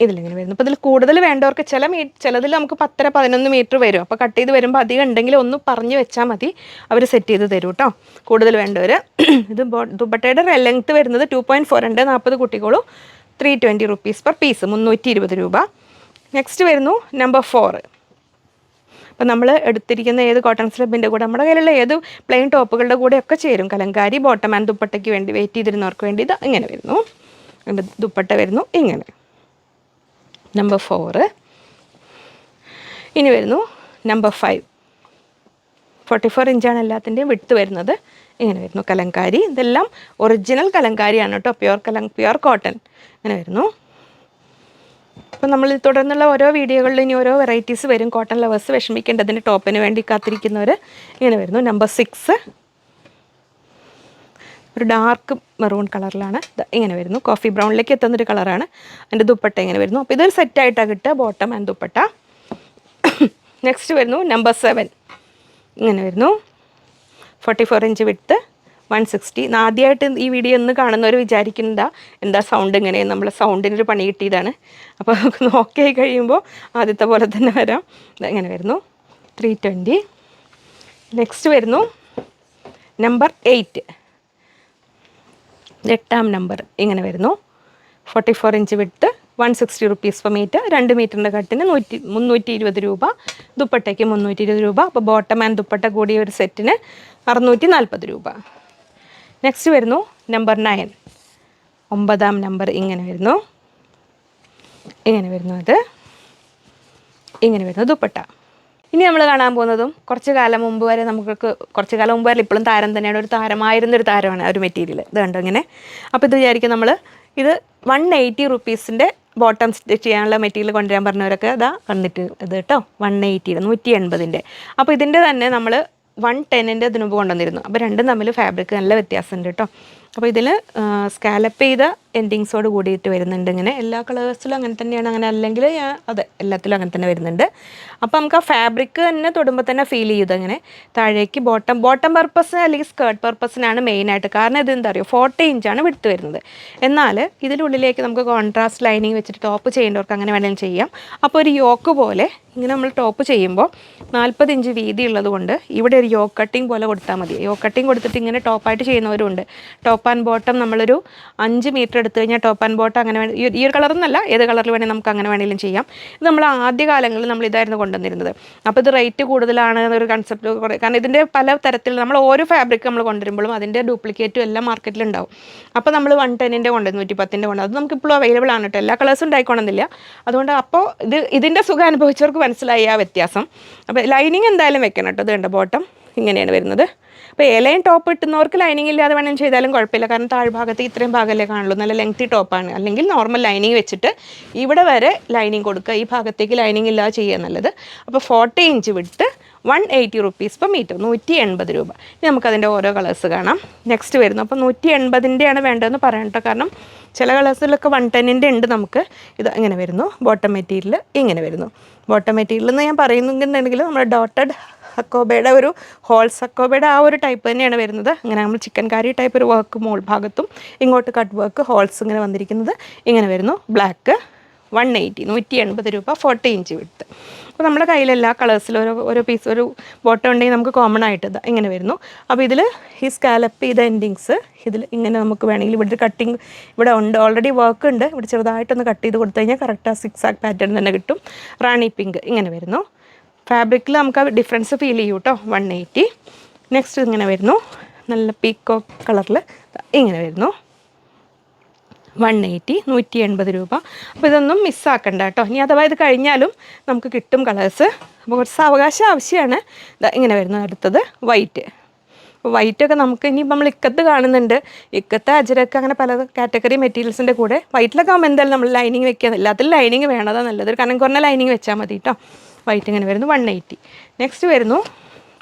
ഇതിലിങ്ങനെ വരുന്നു. അപ്പോൾ ഇതിൽ കൂടുതൽ വേണ്ടവർക്ക് ചില മീ ചിലതിൽ നമുക്ക് പത്തര പതിനൊന്ന് മീറ്റർ വരും. അപ്പോൾ കട്ട് ചെയ്ത് വരുമ്പോൾ അധികം ഉണ്ടെങ്കിൽ ഒന്ന് പറഞ്ഞു വെച്ചാൽ മതി. അവർ സെറ്റ് ചെയ്ത് തരും കേട്ടോ കൂടുതൽ വേണ്ടവർ *clears throat* ഇത് ദുബട്ടയുടെ ലെങ്ത് വരുന്നത് ടു പോയിന്റ് ഫോർ ഉണ്ട് നാൽപ്പത് കുട്ടികളും. Three twenty rupees per piece മുന്നൂറ്റി ഇരുപത് രൂപ. നെക്സ്റ്റ് വരുന്നു നമ്പർ ഫോർ അപ്പോൾ നമ്മൾ എടുത്തിരിക്കുന്ന ഏത് കോട്ടൺ സ്ലബിന്റെ കൂടെ നമ്മുടെ കയ്യിലുള്ള ഏത് പ്ലെയിൻ ടോപ്പുകളുടെ കൂടെ ഒക്കെ ചേരും. കലങ്കാരി ബോട്ടം ആൻഡ് ദുപ്പട്ടയ്ക്ക് വേണ്ടി വെയിറ്റ് ചെയ്തിരുന്നവർക്ക് വേണ്ടി ഇത് ഇങ്ങനെ വരുന്നു. ദുപ്പട്ട വരുന്നു ഇങ്ങനെ. നമ്പർ ഫോറ് ഇനി വരുന്നു നമ്പർ ഫൈവ് ഫോർട്ടി ഫോർ ഇഞ്ചാണ് എല്ലാത്തിന്റെയും വിട്ട് വരുന്നത്. ഇങ്ങനെ വരുന്നു കലങ്കാരി. ഇതെല്ലാം ഒറിജിനൽ കലങ്കാരിയാണ് കേട്ടോ. പ്യുവർ കലങ് പ്യുവർ കോട്ടൺ ഇങ്ങനെ വരുന്നു. അപ്പോൾ നമ്മൾ തുടർന്നുള്ള ഓരോ വീഡിയോകളിൽ ഇനി ഓരോ വെറൈറ്റീസ് വരും. കോട്ടൺ ലവേഴ്സ് വിഷമിക്കേണ്ടതിന് ടോപ്പിന് വേണ്ടി കാത്തിരിക്കുന്നവർ ഇങ്ങനെ വരുന്നു. നമ്പർ സിക്സ് ഒരു ഡാർക്ക് മെറൂൺ കളറിലാണ് ഇങ്ങനെ വരുന്നു. കോഫി ബ്രൗണിലേക്ക് എത്തുന്നൊരു കളറാണ് അതിന്റെ ദുപ്പട്ട ഇങ്ങനെ വരുന്നു. അപ്പോൾ ഇതൊരു സെറ്റായിട്ടാണ് കിട്ടുക. Bottom and dupatta. നെക്സ്റ്റ് വരുന്നു. നമ്പർ സെവൻ ഇങ്ങനെ വരുന്നു. ഫോർട്ടി ഫോർ ഇഞ്ച് വിട്ട് വൺ സിക്സ്റ്റി ആദ്യമായിട്ട് ഈ വീഡിയോ ഒന്ന് കാണുന്നവർ വിചാരിക്കുന്നതാ എന്താ സൗണ്ട് ഇങ്ങനെ നമ്മൾ സൗണ്ടിനൊരു പണി കിട്ടിയതാണ്. അപ്പോൾ നമുക്ക് *laughs* നോക്കി കഴിയുമ്പോൾ ആദ്യത്തെ പോലെ തന്നെ വരാം. ഇങ്ങനെ വരുന്നു. ത്രീ ട്വന്റി നെക്സ്റ്റ് വരുന്നു. നമ്പർ എയ്റ്റ് എട്ടാം നമ്പർ ഇങ്ങനെ വരുന്നു. ഫോർട്ടി ഫോർ ഇഞ്ച് വിട്ട് one sixty rupees per metre രണ്ട് മീറ്ററിന്റെ കട്ടിന് നൂറ്റി മുന്നൂറ്റി ഇരുപത് രൂപ. ദുപ്പട്ടയ്ക്ക് മുന്നൂറ്റി ഇരുപത് രൂപ. അപ്പോൾ ബോട്ടം ആൻഡ് ദുപ്പട്ട കൂടിയ ഒരു സെറ്റിന് അറുന്നൂറ്റി നാൽപ്പത് രൂപ. നെക്സ്റ്റ് വരുന്നു നമ്പർ നയൻ ഒമ്പതാം നമ്പർ ഇങ്ങനെ വരുന്നു. ഇങ്ങനെ വരുന്നു അത്. ഇങ്ങനെ വരുന്നു ദുപ്പട്ട. ഇനി നമ്മൾ കാണാൻ പോകുന്നതും കുറച്ച് കാലം മുമ്പ് വരെ നമുക്ക് കുറച്ച് കാലം മുമ്പ് വരെ ഇപ്പോഴും താരം തന്നെയാണ്. ഒരു താരമായിരുന്ന ഒരു താരമാണ് ഒരു മെറ്റീരിയൽ ഇത് കണ്ടോ ഇങ്ങനെ? അപ്പോൾ ഇത് വിചാരിക്കും നമ്മൾ ഇത് വൺ എയ്റ്റി റുപ്പീസിന്റെ ബോട്ടം സ്റ്റിച്ച് ചെയ്യാനുള്ള മെറ്റീരിയൽ കൊണ്ടുവരാൻ പറഞ്ഞവരൊക്കെ അതാ കണ്ടിട്ട് ഇത് കേട്ടോ. വൺ എയ്റ്റിയുടെ നൂറ്റി എൺപതിന്റെ അപ്പോൾ ഇതിന്റെ തന്നെ നമ്മൾ വൺ ടെന്നിന്റെ അതിനുമ്പ് കൊണ്ടുവന്നിരുന്നു. അപ്പോൾ രണ്ടും തമ്മിൽ ഫാബ്രിക് നല്ല വ്യത്യാസമുണ്ട് കേട്ടോ അപ്പോൾ ഇതിൽ സ്കാലപ്പ് ചെയ്ത എൻഡിങ്സോട് കൂടിയിട്ട് വരുന്നുണ്ട് ഇങ്ങനെ. എല്ലാ കളേഴ്സിലും അങ്ങനെ തന്നെയാണ്. അങ്ങനെ അല്ലെങ്കിൽ ഞാൻ അതെ എല്ലാത്തിലും അങ്ങനെ തന്നെ വരുന്നുണ്ട്. അപ്പോൾ നമുക്ക് ആ ഫാബ്രിക് തന്നെ തൊടുമ്പോൾ തന്നെ ഫീൽ ചെയ്തു അങ്ങനെ. താഴേക്ക് ബോട്ടം ബോട്ടം പർപ്പസിന് അല്ലെങ്കിൽ സ്കേർട്ട് പർപ്പസിനാണ് മെയിനായിട്ട് കാരണം ഇത് എന്താ പറയുക ഫോർട്ടി ഇഞ്ചാണ് വിടുത്ത് വരുന്നത്. എന്നാൽ ഇതിനുള്ളിലേക്ക് നമുക്ക് കോൺട്രാസ്റ്റ് ലൈനിങ് വെച്ചിട്ട് ടോപ്പ് ചെയ്യേണ്ടവർക്ക് അങ്ങനെ വേണമെങ്കിലും ചെയ്യാം. അപ്പോൾ ഒരു യോക്ക് പോലെ ഇങ്ങനെ നമ്മൾ ടോപ്പ് ചെയ്യുമ്പോൾ നാൽപ്പത് ഇഞ്ച് വീതി ഉള്ളതുകൊണ്ട് ഇവിടെ ഒരു യോക്ക് കട്ടിങ് പോലെ കൊടുത്താൽ മതി. യോക്ക് കട്ടിങ് കൊടുത്തിട്ട് ഇങ്ങനെ ടോപ്പായിട്ട് ചെയ്യുന്നവരുണ്ട്. ടോപ്പ് ആൻഡ് ബോട്ടം നമ്മളൊരു അഞ്ച് മീറ്റർ എടുത്തു കഴിഞ്ഞാൽ ടോപ്പ് ആൻഡ് ബോട്ടം അങ്ങനെ വേണമെങ്കിൽ ഈ- ഒരു കളറൊന്നല്ല ഏത് കളറിൽ വേണമെങ്കിൽ നമുക്ക് അങ്ങനെ വേണമെങ്കിലും ചെയ്യാം. ഇത് നമ്മൾ ആദ്യ കാലങ്ങളിൽ നമ്മൾ ഇതായിരുന്നു കൊണ്ടുവന്നിരുന്നത്. അപ്പോൾ ഇത് റേറ്റ് കൂടുതലാണ് എന്നൊരു കൺസെപ്റ്റ് കുറേ കാരണം ഇതിന്റെ പല തരത്തിൽ നമ്മൾ ഓരോ ഫാബ്രിക് നമ്മൾ കൊണ്ടുവരുമ്പോഴും അതിന്റെ ഡ്യൂപ്ലിക്കേറ്റും എല്ലാം മാർക്കറ്റിലുണ്ടാവും അപ്പോൾ നമ്മൾ വൺ ടെന്നിന്റെ കൊണ്ട് നൂറ്റി പത്തിന്റെ കൊണ്ട് അത് നമുക്ക് ഇപ്പോൾ അവൈലബിൾ ആണ് കേട്ടോ. എല്ലാ കളേഴ്സും ഉണ്ടായിക്കോണമെന്നില്ല അതുകൊണ്ട് അപ്പോൾ ഇത് ഇതിന്റെ സുഖം അനുഭവിച്ചവർക്ക് മനസ്സിലായി ആ വ്യത്യാസം. അപ്പോൾ ലൈനിങ് എന്തായാലും വെക്കണം കേട്ടോ. ഇത് കണ്ട? ബോട്ടം ഇങ്ങനെയാണ് വരുന്നത്. അപ്പോൾ ഏലയും ടോപ്പ് ഇട്ടുന്നവർക്ക് ലൈനിങ് ഇല്ലാതെ വേണം ചെയ്താലും കുഴപ്പമില്ല. കാരണം താഴ്ഭാഗത്ത് ഇത്രയും ഭാഗമല്ലേ കാണുള്ളൂ. നല്ല ലെങ്തി ടോപ്പാണ് അല്ലെങ്കിൽ നോർമൽ ലൈനിങ് വെച്ചിട്ട് ഇവിടെ വരെ ലൈനിങ് കൊടുക്കുക. ഈ ഭാഗത്തേക്ക് ലൈനിങ് ഇല്ലാതെ ചെയ്യുക നല്ലത്. അപ്പോൾ ഫോർട്ടി ഇഞ്ച് വിട്ട് one eighty rupees per metre നൂറ്റി എൺപത് രൂപ. ഇനി നമുക്കതിന്റെ ഓരോ കളേഴ്സ് കാണാം. നെക്സ്റ്റ് വരുന്നു. അപ്പോൾ നൂറ്റി എൺപതിന്റെയാണ് വേണ്ടതെന്ന് പറയാം കാരണം ചില കളേഴ്സിലൊക്കെ വൺ ടെന്നിന്റെ ഉണ്ട് നമുക്ക്. ഇത് ഇങ്ങനെ വരുന്നു. ബോട്ടം മെറ്റീരിയൽ ഇങ്ങനെ വരുന്നു. ബോട്ടം മെറ്റീരിയൽ എന്ന് ഞാൻ പറയുന്നുണ്ടെങ്കിൽ നമ്മുടെ ഡോട്ടഡ് ഹക്കോബയുടെ ഒരു ഹോൾസ് അക്കോബയുടെ ആ ഒരു ടൈപ്പ് തന്നെയാണ് വരുന്നത്. അങ്ങനെ നമ്മൾ ചിക്കൻ കാരി ടൈപ്പ് ഒരു വർക്ക് മോൾ ഭാഗത്തും ഇങ്ങോട്ട് കട്ട് വർക്ക് ഹോൾസ് ഇങ്ങനെ വന്നിരിക്കുന്നത്. ഇങ്ങനെ വരുന്നു. ബ്ലാക്ക് വൺ എയ്റ്റി നൂറ്റി എൺപത് രൂപ ഫോർട്ടി ഇഞ്ച് വിട്ട് അപ്പോൾ നമ്മുടെ കയ്യിൽ എല്ലാ കളേഴ്സിലും ഓരോ ഓരോ പീസ് ഒരു ബോട്ടം ഉണ്ടെങ്കിൽ നമുക്ക് കോമൺ ആയിട്ട് ഇങ്ങനെ വരുന്നു. അപ്പോൾ ഇതിൽ ഈ സ്കാലപ്പ് ചെയ്ത എൻഡിങ്സ് ഇതിൽ ഇങ്ങനെ നമുക്ക് വേണമെങ്കിൽ ഇവിടെ കട്ടിങ് ഇവിടെ ഉണ്ട്. ഓൾറെഡി വർക്ക് ഉണ്ട്. ഇവിടെ ചെറുതായിട്ടൊന്ന് കട്ട് ചെയ്ത് കൊടുത്തു കഴിഞ്ഞാൽ കറക്റ്റ് ആ സിക്സ് ആക്ക് പാറ്റേൺ തന്നെ കിട്ടും. റാണി പിങ്ക് ഇങ്ങനെ വരുന്നു. ഫാബ്രിക്കിൽ നമുക്ക് ആ ഡിഫറൻസ് ഫീൽ ചെയ്യും കേട്ടോ വൺ എയ്റ്റി നെക്സ്റ്റ് ഇങ്ങനെ വരുന്നു. നല്ല പീക്കോ കളറിൽ ഇങ്ങനെ വരുന്നു. വൺ എയ്റ്റി നൂറ്റി എൺപത് രൂപ. അപ്പോൾ ഇതൊന്നും മിസ്സാക്കണ്ട കേട്ടോ ഇനി അഥവാ ഇത് കഴിഞ്ഞാലും നമുക്ക് കിട്ടും കളേഴ്സ് അപ്പോൾ കുറച്ച് അവകാശം ആവശ്യമാണ് ഇങ്ങനെ വരുന്നു അടുത്തത് വൈറ്റ് അപ്പോൾ വൈറ്റൊക്കെ നമുക്ക് ഇനി നമ്മൾ ഇക്കത്ത് കാണുന്നുണ്ട്. ഇക്കത്ത് അജരക്ക് അങ്ങനെ പല കാറ്റഗറി മെറ്റീരിയൽസിന്റെ കൂടെ. വൈറ്റിലൊക്കെ ആകുമ്പോൾ എന്തായാലും നമ്മൾ ലൈനിങ് വെക്കുക. എല്ലാത്തിലും ലൈനിങ് വേണതാണ് നല്ലത്. കാരണം കുറഞ്ഞ ലൈനിങ് വെച്ചാൽ മതി കേട്ടോ വൈറ്റ് ഇങ്ങനെ വരുന്നു വൺ എയ്റ്റി നെക്സ്റ്റ് വരുന്നു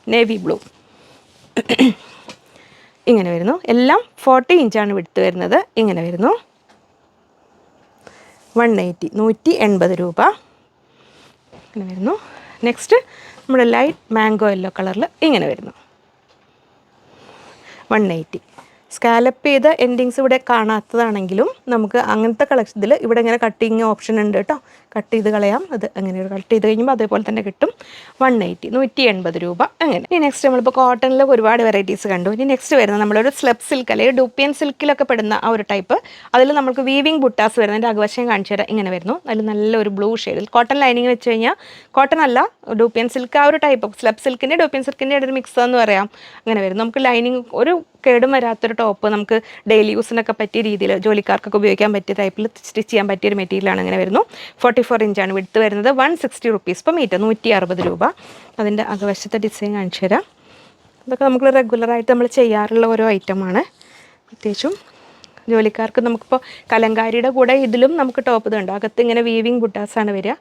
നേവി ബ്ലൂ ഇങ്ങനെ വരുന്നു. എല്ലാം ഫോർട്ടി ഇഞ്ചാണ് വിടുത്ത് വരുന്നത്. ഇങ്ങനെ വരുന്നു. വൺ എയ്റ്റി നൂറ്റി എൺപത് രൂപ. ഇങ്ങനെ വരുന്നു. നെക്സ്റ്റ് നമ്മുടെ ലൈറ്റ് മാംഗോ യെല്ലോ കളറിൽ ഇങ്ങനെ വരുന്നു. വൺ എയ്റ്റി സ്കാലപ്പ് ചെയ്ത എൻഡിങ്സ് ഇവിടെ കാണാത്തതാണെങ്കിലും നമുക്ക് അങ്ങനത്തെ കളക്ഷനിൽ ഇവിടെ ഇങ്ങനെ കട്ടിങ് ഓപ്ഷൻ ഉണ്ട് കേട്ടോ കട്ട് ചെയ്ത് കളയാം. അത് അങ്ങനെ ഒരു കട്ട് ചെയ്ത് കഴിയുമ്പോൾ അതേപോലെ തന്നെ കിട്ടും. വൺ എയ്റ്റി നൂറ്റി എൺപത് രൂപ. അങ്ങനെ. ഇനി നെക്സ്റ്റ് നമ്മളിപ്പോൾ കോട്ടണിൽ ഒരുപാട് വെറൈറ്റീസ് കണ്ടു. ഇനി നെക്സ്റ്റ് വരുന്നത് നമ്മളൊരു സ്ലബ് സിൽക്ക് അല്ലെങ്കിൽ ഡൂപ്പിയൻ സിൽക്കിലൊക്കെ പെടുന്ന ആ ഒരു ടൈപ്പ് അതിൽ നമുക്ക് വീവിംഗ് ബുട്ടാസ് വരുന്നതിന്റെ അകവശം കാണിച്ചു തരാം. ഇങ്ങനെ വരുന്നു. അതിൽ നല്ലൊരു ബ്ലൂ ഷെയ്ഡിൽ കോട്ടൺ ലൈനിങ് വെച്ച് കഴിഞ്ഞാൽ കോട്ടൺ അല്ല ഡൂപ്പിയൻ സിൽക്ക് ആ ഒരു ടൈപ്പ് സ്ലബ് സിൽക്കിന്റെ ഡൂപ്പിയൻ സിൽക്കിന്റെ ഒരു മിക്സ് എന്ന് പറയാം. അങ്ങനെ വരുന്നു നമുക്ക് ലൈനിങ് ഒരു കേടും വരാത്തൊരു ടോപ്പ് നമുക്ക് ഡെയിലി യൂസിനൊക്കെ പറ്റിയ രീതിയിൽ ജോലിക്കാർക്കൊക്കെ ഉപയോഗിക്കാൻ പറ്റിയ ടൈപ്പിൽ സ്റ്റിച്ച് ചെയ്യാൻ പറ്റിയ ഒരു മെറ്റീരിയലാണ് അങ്ങനെ വരുന്നു. ഫോർട്ടി ഫോർ ഇഞ്ചാണ് വിടുത്ത് വരുന്നത്. വൺ സിക്സ്റ്റി റുപ്പീസ് ഇപ്പം മീറ്റർ നൂറ്റി അറുപത് രൂപ. അതിന്റെ അകവശത്തെ ഡിസൈൻ കാണിച്ചു തരാം. ഇതൊക്കെ നമുക്ക് റെഗുലറായിട്ട് നമ്മൾ ചെയ്യാറുള്ള ഓരോ ഐറ്റമാണ് പ്രത്യേകിച്ചും ജോലിക്കാർക്ക് നമുക്കിപ്പോൾ കലങ്കാരിയുടെ കൂടെ ഇതിലും നമുക്ക് ടോപ്പ് ഇതുണ്ട്. അകത്ത് ഇങ്ങനെ വീവിങ് ബുട്ടാസാണ് വരിക.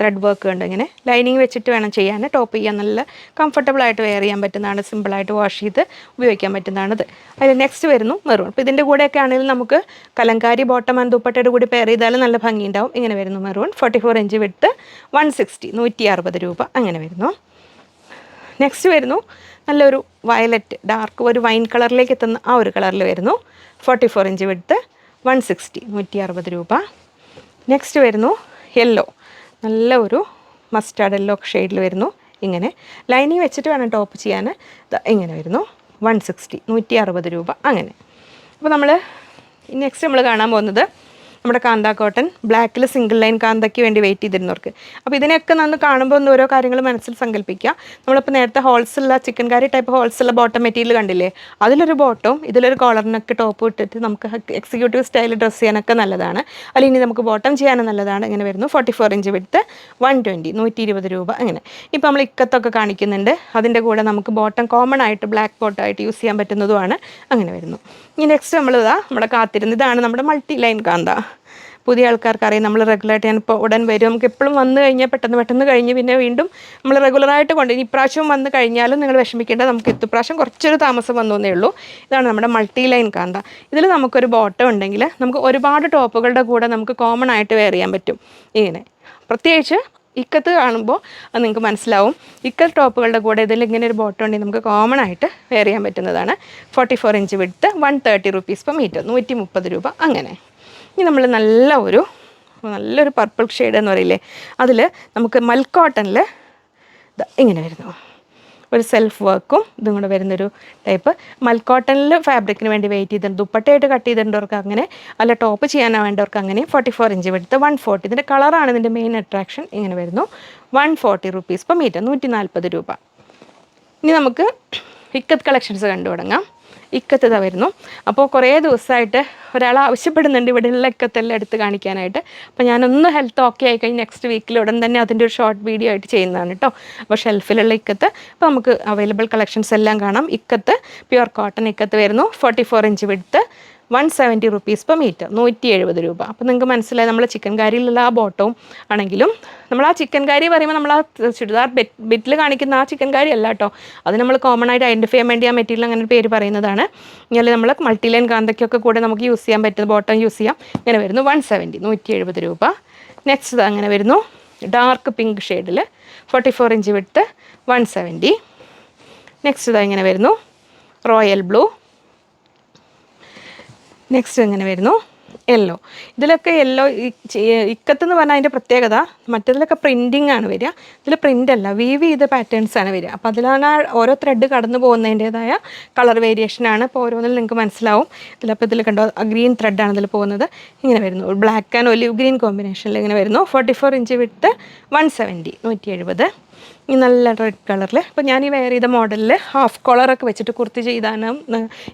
ത്രെഡ് വർക്ക് ഉണ്ട്. ഇങ്ങനെ ലൈനിങ് വെച്ചിട്ട് വേണം ചെയ്യാൻ. ടോപ്പ് ചെയ്യാൻ നല്ല കംഫർട്ടബിൾ ആയിട്ട് വെയർ ചെയ്യാൻ പറ്റുന്നതാണ്. സിമ്പിളായിട്ട് വാഷ് ചെയ്ത് ഉപയോഗിക്കാൻ പറ്റുന്നതാണിത്. അതിൽ നെക്സ്റ്റ് വരുന്നു മെറൂൺ അപ്പോൾ ഇതിന്റെ കൂടെയൊക്കെ ആണെങ്കിലും നമുക്ക് കലങ്കാരി ബോട്ടം ആൻഡ് ദുപ്പട്ടയുടെ കൂടി പെയർ ചെയ്താലും നല്ല ഭംഗി ഉണ്ടാവും. ഇങ്ങനെ വരുന്നു മെറൂൺ ഫോർട്ടി ഫോർ ഇഞ്ച് വിട്ട് വൺ സിക്സ്റ്റി നൂറ്റി അറുപത് രൂപ. അങ്ങനെ വരുന്നു. നെക്സ്റ്റ് വരുന്നു. നല്ലൊരു വയലറ്റ് ഡാർക്ക് ഒരു വൈൻ കളറിലേക്ക് എത്തുന്ന ആ ഒരു കളറിൽ വരുന്നു. Forty four inch width one sixty നൂറ്റി അറുപത് രൂപ. നെക്സ്റ്റ് വരുന്നു യെല്ലോ നല്ല ഒരു മസ്റ്റാർഡ് എല്ലോ ഷെയ്ഡിൽ വരുന്നു. ഇങ്ങനെ ലൈനിങ് വെച്ചിട്ട് വേണം ടോപ്പ് ചെയ്യാൻ. ഇങ്ങനെ വരുന്നു. വൺ സിക്സ്റ്റി നൂറ്റി അറുപത് രൂപ. അങ്ങനെ. അപ്പോൾ നമ്മൾ നെക്സ്റ്റ് നമ്മൾ കാണാൻ പോകുന്നത് നമ്മുടെ കാന്ത കോട്ടൺ ബ്ലാക്കിൽ സിംഗിൾ ലൈൻ കാന്തയ്ക്ക് വേണ്ടി വെയിറ്റ് ചെയ്തിരുന്നവർക്ക്. അപ്പോൾ ഇതിനെയൊക്കെ നമ്മൾ കാണുമ്പോൾ ഒന്ന് ഓരോ കാര്യങ്ങൾ മനസ്സിൽ സങ്കല്പിക്കുക നമ്മളിപ്പോൾ നേരത്തെ ഹോൾസുള്ള ചിക്കൻ കറി ടൈപ്പ് ഹോൾസുള്ള ബോട്ടം മെറ്റീരിയൽ കണ്ടില്ലേ? അതിലൊരു ബോട്ടവും ഇതിലൊരു കോളറിനൊക്കെ ടോപ്പ് ഇട്ടിട്ട് നമുക്ക് എക്സിക്യൂട്ടീവ് സ്റ്റൈൽ ഡ്രസ്സ് ചെയ്യാനൊക്കെ നല്ലതാണ്. അല്ലെങ്കിൽ ഇനി നമുക്ക് ബോട്ടം ചെയ്യാനും നല്ലതാണ്. ഇങ്ങനെ വരുന്നു. Forty four inch width one twenty നൂറ്റി ഇരുപത് രൂപ. അങ്ങനെ. ഇപ്പോൾ നമ്മൾ ഇക്കത്തൊക്കെ കാണിക്കുന്നുണ്ട്. അതിന്റെ കൂടെ നമുക്ക് ബോട്ടം കോമൺ ആയിട്ട് ബ്ലാക്ക് ബോട്ടമായിട്ട് യൂസ് ചെയ്യാൻ പറ്റുന്നതുമാണ്. അങ്ങനെ വരുന്നു. ഇനി നെക്സ്റ്റ് നമ്മൾ ഇതാ നമ്മുടെ കാത്തിരുന്ന് ഇതാണ് നമ്മുടെ മൾട്ടി ലൈൻ കാന്ത. പുതിയ ആൾക്കാർക്ക് അറിയാം നമ്മൾ റെഗുലറായിട്ട് ഇപ്പോൾ ഉടൻ വരും. നമുക്ക് എപ്പോഴും വന്നു കഴിഞ്ഞാൽ പെട്ടെന്ന് പെട്ടെന്ന് കഴിഞ്ഞ് പിന്നെ വീണ്ടും നമ്മൾ റെഗുലറായിട്ട് കൊണ്ട് ഇനി ഇപ്രാവശ്യം വന്ന് കഴിഞ്ഞാലും നിങ്ങൾ വിഷമിക്കേണ്ട നമുക്ക് ഇപ്രാവശ്യം കുറച്ചൊരു താമസം വന്നേ ഉള്ളൂ. ഇതാണ് നമ്മുടെ മൾട്ടി ലൈൻ കാന്ത. ഇതിൽ നമുക്കൊരു ബോട്ടം ഉണ്ടെങ്കിൽ നമുക്ക് ഒരുപാട് ടോപ്പുകളുടെ കൂടെ നമുക്ക് കോമൺ ആയിട്ട് വെയർ ചെയ്യാൻ പറ്റും. ഇങ്ങനെ. പ്രത്യേകിച്ച് ഇക്കത്ത് കാണുമ്പോൾ അത് നിങ്ങൾക്ക് മനസ്സിലാവും. ഇക്കൽ ടോപ്പുകളുടെ കൂടെ ഇതിൽ ഇങ്ങനെ ഒരു ബോട്ടം ഉണ്ടെങ്കിൽ നമുക്ക് കോമൺ ആയിട്ട് വെയർ ചെയ്യാൻ പറ്റുന്നതാണ്. Forty four inch width one thirty rupees per metre നൂറ്റി മുപ്പത് രൂപ അങ്ങനെ. ഇനി നമ്മൾ നല്ല ഒരു നല്ലൊരു പർപ്പിൾ ഷെയ്ഡ് എന്ന് പറയില്ലേ അതിൽ നമുക്ക് മൽക്കോട്ടണിൽ ഇങ്ങനെ വരുന്നു. ഒരു സെൽഫ് വർക്കും ഇതും കൂടെ വരുന്നൊരു ടൈപ്പ് മൽക്കോട്ടണിൽ ഫാബ്രിക്കിന് വേണ്ടി വെയിറ്റ് ചെയ്തിട്ടുണ്ട്. ദുപ്പട്ടയായിട്ട് കട്ട് ചെയ്തിട്ടുണ്ടവർക്ക് അങ്ങനെ അല്ല ടോപ്പ് ചെയ്യാൻ വേണ്ടവർക്ക് അങ്ങനെ forty four inch width one forty ഇതിന്റെ കളറാണ് ഇതിന്റെ മെയിൻ അട്രാക്ഷൻ ഇങ്ങനെ വരുന്നു. One forty rupees per metre നൂറ്റി നാൽപ്പത് രൂപ. ഇനി നമുക്ക് ഇക്കത്ത് കളക്ഷൻസ് കണ്ടു തുടങ്ങാം ഇക്കത്ത് ഇതാ വരുന്നു. അപ്പോൾ കുറേ ദിവസമായിട്ട് ഒരാൾ ആവശ്യപ്പെടുന്നുണ്ട് ഇവിടെയുള്ള ഇക്കത്തെല്ലാം എടുത്ത് കാണിക്കാനായിട്ട്. അപ്പോൾ ഞാനൊന്ന് ഹെൽത്ത് ഓക്കെ ആയി കഴിഞ്ഞ് നെക്സ്റ്റ് വീക്കിൽ ഉടൻ തന്നെ അതിന്റെ ഒരു ഷോർട്ട് വീഡിയോ ആയിട്ട് ചെയ്യുന്നതാണ് കേട്ടോ അപ്പോൾ ഷെൽഫിലുള്ള ഇക്കത്ത്. അപ്പോൾ നമുക്ക് അവൈലബിൾ കളക്ഷൻസ് എല്ലാം കാണാം. ഇക്കത്ത് പ്യുവർ കോട്ടൺ ഇക്കത്ത് വരുന്നു. Forty four inch width one seventy rupees per metre നൂറ്റി എഴുപത് രൂപ. അപ്പോൾ നിങ്ങൾക്ക് മനസ്സിലായി നമ്മൾ ചിക്കൻ കാരിയിലുള്ള ആ ബോട്ടവും ആണെങ്കിലും നമ്മൾ ആ ചിക്കൻ കാരി പറയുമ്പോൾ നമ്മൾ ആ ചുരിദാർ ബെറ്റ് ബെറ്റിൽ കാണിക്കുന്ന ആ ചിക്കൻ കാരി അല്ല കേട്ടോ അത് നമ്മൾ കോമൺ ആയിട്ട് ഐഡന്റിഫൈ ചെയ്യാൻ വേണ്ടി ആ മെറ്റീരിയൽ അങ്ങനെ ഒരു പേര് പറയുന്നതാണ്. ഇങ്ങനെ നമ്മൾ മൾട്ടി ലൈൻ കാന്തയ്ക്കൊക്കെ കൂടെ നമുക്ക് യൂസ് ചെയ്യാൻ പറ്റുന്ന ബോട്ടം യൂസ് ചെയ്യാം. ഇങ്ങനെ വരുന്നു വൺ സെവന്റി നൂറ്റി എഴുപത് രൂപ നെക്സ്റ്റ് അങ്ങനെ വരുന്നു. ഡാർക്ക് പിങ്ക് ഷെയ്ഡിൽ forty four inch width one seventy next ഇതാ ഇങ്ങനെ വരുന്നു. റോയൽ ബ്ലൂ നെക്സ്റ്റ് എങ്ങനെ വരുന്നു? യെല്ലോ ഇതിലൊക്കെ യെല്ലോ ഇക്കത്തെന്ന് പറഞ്ഞാൽ അതിന്റെ പ്രത്യേകത. മറ്റതിലൊക്കെ പ്രിന്റിംഗ് ആണ് വരിക. ഇതിൽ പ്രിന്റ് അല്ല വീവ് ചെയ്ത പാറ്റേൺസ് ആണ് വരിക. അപ്പോൾ അതിലാണ് ഓരോ ത്രെഡ് കടന്നു പോകുന്നതിന്റേതായ കളർ വേരിയേഷൻ ആണ്. അപ്പോൾ ഓരോന്നിൽ നിങ്ങൾക്ക് മനസ്സിലാവും. ഇതിലപ്പോൾ ഇതിൽ കണ്ടോ ഗ്രീൻ ത്രെഡാണ് ഇതിൽ പോകുന്നത്. ഇങ്ങനെ വരുന്നു. ബ്ലാക്ക് ആൻഡ് ഒലിവ് ഗ്രീൻ കോമ്പിനേഷനിൽ ഇങ്ങനെ വരുന്നു. Forty four inch width one seventy നൂറ്റി എഴുപത്. ഈ നല്ല റെഡ് കളറിൽ അപ്പോൾ ഞാൻ ഈ വെയർ ചെയ്ത മോഡലിൽ ഹാഫ് കോളറൊക്കെ വെച്ചിട്ട് കുർത്തി ചെയ്താനും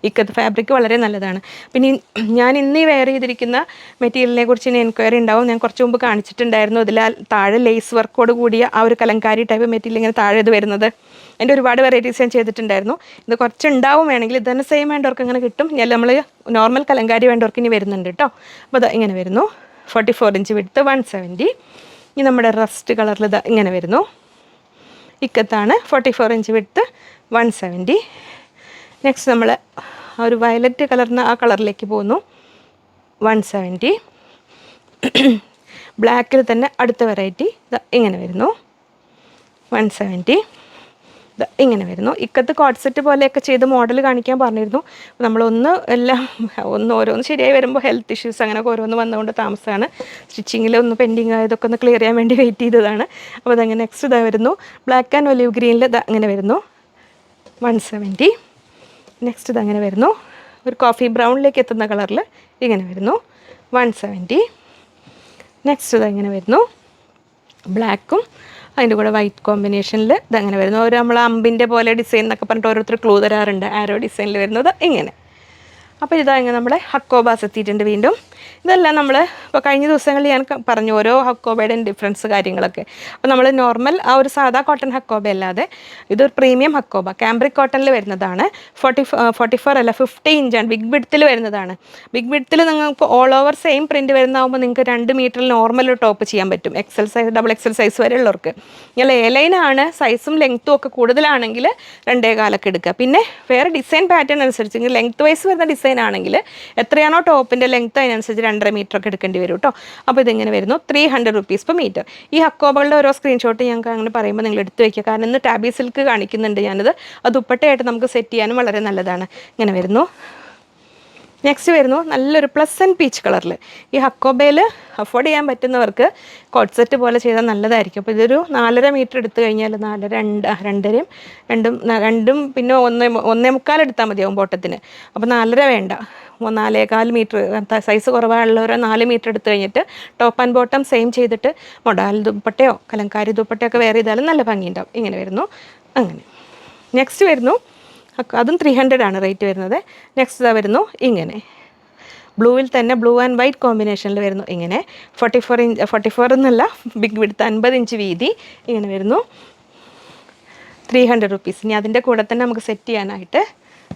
ഇക്കത്ത് ഫാബ്രിക് വളരെ നല്ലതാണ്. പിന്നെ *clears throat* ഞാൻ ഇന്ന് ഈ വെയർ ചെയ്തിരിക്കുന്ന മെറ്റീരിയലിനെ കുറിച്ച് ഇനി എൻക്വയറി ഉണ്ടാവും. ഞാൻ കുറച്ച് മുമ്പ് കാണിച്ചിട്ടുണ്ടായിരുന്നു അതിൽ താഴെ ലേസ് വർക്കോട് കൂടിയ ആ ഒരു കലങ്കാരി ടൈപ്പ് മെറ്റീരിയൽ ഇങ്ങനെ താഴെ ഇത് വരുന്നത്. എന്റെ ഒരുപാട് വെറൈറ്റീസ് ഞാൻ ചെയ്തിട്ടുണ്ടായിരുന്നു. ഇത് കുറച്ച് ഉണ്ടാവും വേണമെങ്കിൽ ഇത് തന്നെ സെയിം വേണ്ടവർക്ക് അങ്ങനെ കിട്ടും. ഞാൻ നമ്മൾ നോർമൽ കലങ്കാരി വേണ്ടവർക്ക് ഇനി വരുന്നുണ്ട് കേട്ടോ അപ്പോൾ ഇങ്ങനെ വരുന്നു. Forty four inch width one seventy ഇനി നമ്മുടെ റസ്റ്റ് കളറിൽ ഇങ്ങനെ വരുന്നു. ഇക്കത്താണ്. Forty four inch width one seventy next നമ്മൾ ഒരു വയലറ്റ് കളറിന് ആ കളറിലേക്ക് പോകുന്നു. വൺ സെവന്റി ബ്ലാക്കിൽ തന്നെ അടുത്ത വെറൈറ്റി ഇങ്ങനെ വരുന്നു. വൺ സെവന്റി ഇങ്ങനെ വരുന്നു. ഇക്കത്ത് കോട്ട് സെറ്റ് പോലെയൊക്കെ ചെയ്ത് മോഡൽ കാണിക്കാൻ പറഞ്ഞിരുന്നു. നമ്മളൊന്ന് എല്ലാം *laughs* ഒന്ന് ഓരോന്ന് ശരിയായി വരുമ്പോൾ ഹെൽത്ത് ഇഷ്യൂസ് അങ്ങനെയൊക്കെ ഓരോന്ന് വന്നുകൊണ്ട് താമസമാണ് സ്റ്റിച്ചിങ്ങിൽ ഒന്ന് പെൻഡിങ് ആയതൊക്കെ ഒന്ന് ക്ലിയർ ചെയ്യാൻ വേണ്ടി വെയിറ്റ് ചെയ്തതാണ്. അപ്പോൾ അതങ്ങനെ നെക്സ്റ്റ് ഇതാ വരുന്നു. ബ്ലാക്ക് ആൻഡ് ഒലിവ് ഗ്രീനിൽ ഇത് അങ്ങനെ വരുന്നു. വൺ സെവന്റി നെക്സ്റ്റ് ഇതങ്ങനെ വരുന്നു. ഒരു കോഫി ബ്രൗണിലേക്ക് എത്തുന്ന കളറിൽ ഇങ്ങനെ വരുന്നു. വൺ സെവന്റി നെക്സ്റ്റ് ഇതങ്ങനെ വരുന്നു. ബ്ലാക്കും അതിന്റെ കൂടെ വൈറ്റ് കോമ്പിനേഷനിൽ ഇതങ്ങനെ വരുന്നു. ഒരു നമ്മൾ അമ്പിന്റെ പോലെ ഡിസൈൻ എന്നൊക്കെ പറഞ്ഞിട്ട് ഓരോരുത്തർ ക്ലൂ തരാറുണ്ട്. ആരോ ഡിസൈനിൽ വരുന്നത് ഇങ്ങനെ. അപ്പോൾ ഇതാ ഇങ്ങനെ നമ്മുടെ ഹക്കോബാസ് എത്തിയിട്ടുണ്ട് വീണ്ടും. ഇതെല്ലാം നമ്മൾ ഇപ്പോൾ കഴിഞ്ഞ ദിവസങ്ങളിൽ ഞാൻ പറഞ്ഞു ഓരോ ഹക്കോബയുടെയും ഡിഫറൻസ് കാര്യങ്ങളൊക്കെ. അപ്പോൾ നമ്മൾ നോർമൽ ആ ഒരു സാധാ കോട്ടൺ ഹക്കോബ അല്ലാതെ ഇതൊരു പ്രീമിയം ഹക്കോബ. ക്യാമ്പ്രിക് കോട്ടണിൽ വരുന്നതാണ്. ഫോർട്ടി ഫോർട്ടി ഫോർ അല്ല ഫിഫ്റ്റി ഇഞ്ചാണ് ബിഗ് ബിഡ്ത്തിൽ വരുന്നതാണ്. ബിഗ് ബിഡ്ത്തിൽ നിങ്ങൾക്ക് ഓൾ ഓവർ സെയിം പ്രിന്റ് വരുന്നതാകുമ്പോൾ നിങ്ങൾക്ക് രണ്ട് മീറ്ററിൽ നോർമൽ ടോപ്പ് ചെയ്യാൻ പറ്റും. XL size double XL size വരെ ഉള്ളവർക്ക്. ഇങ്ങനെ എ ലൈനാണ് സൈസും ലെങ്ത്തും ഒക്കെ കൂടുതലാണെങ്കിൽ രണ്ടേ കാലൊക്കെ എടുക്കുക. പിന്നെ വേറെ ഡിസൈൻ പാറ്റേൺ അനുസരിച്ച് ലെങ്ത് വൈസ് വരുന്ന ഡിസൈൻ ആണെങ്കിൽ എത്രയാണോ ടോപ്പിന്റെ ലെങ്ത് അതിനനുസരിച്ച് രണ്ടര മീറ്റർ ഒക്കെ എടുക്കേണ്ടി വരും കേട്ടോ അപ്പോൾ ഇതിങ്ങനെ വരുന്നു. Three hundred rupees per metre ഈ ഹക്കോബകളുടെ ഓരോ സ്ക്രീൻഷോട്ട് ഞങ്ങൾക്ക് അങ്ങനെ പറയുമ്പോൾ നിങ്ങൾ എടുത്ത് വയ്ക്കുക കാരണം ഇന്ന് ടാബി സിൽക്ക് കാണിക്കുന്നുണ്ട് ഞാനത്. അത് ദുപ്പട്ടയായിട്ട് നമുക്ക് സെറ്റ് ചെയ്യാനും വളരെ നല്ലതാണ്. ഇങ്ങനെ വരുന്നു. നെക്സ്റ്റ് വരുന്നു നല്ലൊരു പ്ലസ് ആൻഡ് പീച്ച് കളറിൽ ഈ ഹക്കോബയിൽ അഫോർഡ് ചെയ്യാൻ പറ്റുന്നവർക്ക് കോട്ട്സെറ്റ് പോലെ ചെയ്താൽ നല്ലതായിരിക്കും. അപ്പോൾ ഇതൊരു നാലര മീറ്റർ എടുത്തു കഴിഞ്ഞാൽ നാലര രണ്ട് രണ്ടരയും രണ്ടും രണ്ടും പിന്നെ ഒന്നേ ഒന്നേ മുക്കാൽ എടുത്താൽ മതിയാവും ബോട്ടത്തിന്. അപ്പോൾ നാലര വേണ്ട. നാലേകാൽ മീറ്റർ സൈസ് കുറവായുള്ളവരെ നാല് മീറ്റർ എടുത്തു കഴിഞ്ഞിട്ട് ടോപ്പ് ആൻഡ് ബോട്ടം സെയിം ചെയ്തിട്ട് മൊഡാൽ ദുപ്പട്ടയോ കലങ്കാരി ദുപ്പട്ടയോ ഒക്കെ വേറെ ചെയ്താലും നല്ല ഭംഗിയുണ്ടാവും. ഇങ്ങനെ വരുന്നു. അങ്ങനെ. നെക്സ്റ്റ് വരുന്നു. അതും ത്രീ ഹൺഡ്രഡ് ആണ് റേറ്റ് വരുന്നത്. നെക്സ്റ്റ് ഇതാ വരുന്നു ഇങ്ങനെ. ബ്ലൂവിൽ തന്നെ ബ്ലൂ ആൻഡ് വൈറ്റ് കോമ്പിനേഷനിൽ വരുന്നു ഇങ്ങനെ. Forty four inch forty four എന്നല്ല ബിഗ് വിടുത്ത് അൻപത് ഇഞ്ച് വീതി ഇങ്ങനെ വരുന്നു. ത്രീ ഹൺഡ്രഡ് റുപ്പീസ് ഇനി അതിന്റെ കൂടെ തന്നെ നമുക്ക് സെറ്റ് ചെയ്യാനായിട്ട്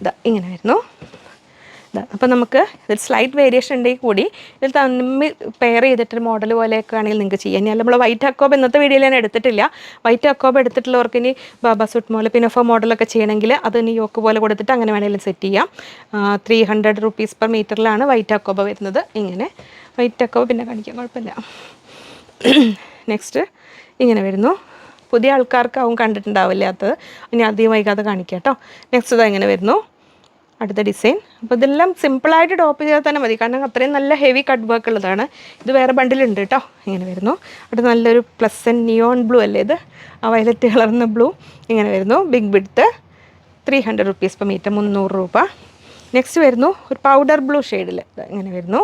ഇതാ ഇങ്ങനെ വരുന്നു. അപ്പോൾ നമുക്ക് ഇതിൽ സ്ലൈറ്റ് വേരിയേഷൻ ഉണ്ടെങ്കിൽ കൂടി ഇതിൽ തമ്മിൽ പെയർ ചെയ്തിട്ട് മോഡൽ പോലെയൊക്കെ ആണെങ്കിൽ നിങ്ങൾക്ക് ചെയ്യാം. ഇനി നമ്മൾ വൈറ്റ് അക്കോബ് ഇന്നത്തെ വീഡിയോയിൽ ഞാൻ എടുത്തിട്ടില്ല. വൈറ്റ് അക്കോബ് എടുത്തിട്ടുള്ളവർക്ക് ഇനി ബാബ സുട്ട് മോഡൽ പിനോഫോ മോഡലൊക്കെ ചെയ്യണമെങ്കിൽ അത് ഇനി യോക്ക് പോലെ കൊടുത്തിട്ട് അങ്ങനെ വേണമെങ്കിലും സെറ്റ് ചെയ്യാം. ത്രീ ഹൺഡ്രഡ് റുപ്പീസ് പെർ മീറ്ററിലാണ് വൈറ്റ് അക്കോബ് വരുന്നത്. ഇങ്ങനെ വൈറ്റ് അക്കോബ് പിന്നെ കാണിക്കാൻ കുഴപ്പമില്ല. *clears throat* നെക്സ്റ്റ് ഇങ്ങനെ വരുന്നു. പുതിയ ആൾക്കാർക്ക് അവൻ കണ്ടിട്ടുണ്ടാവില്ലാത്തത്. ഇനി അധികം വൈകാതെ കാണിക്കാം കേട്ടോ. നെക്സ്റ്റ് ഇതാ ഇങ്ങനെ വരുന്നു. അടുത്ത ഡിസൈൻ അപ്പോൾ ഇതെല്ലാം സിമ്പിളായിട്ട് ടോപ്പ് ചെയ്താൽ തന്നെ മതി. കാരണം അത്രയും നല്ല ഹെവി കട്ട് വർക്ക് ഉള്ളതാണ്. ഇത് വേറെ ബണ്ടിലുണ്ട് കേട്ടോ ഇങ്ങനെ വരുന്നു. അടുത്ത നല്ലൊരു പ്ലസ് നിയോൺ ബ്ലൂ അല്ലേ ഇത്? ആ വയലറ്റ് കളർന്ന ബ്ലൂ ഇങ്ങനെ വരുന്നു. Big width three hundred rupees per metre മുന്നൂറ് രൂപ. നെക്സ്റ്റ് വരുന്നു ഒരു പൗഡർ ബ്ലൂ ഷെയ്ഡിൽ ഇങ്ങനെ വരുന്നു.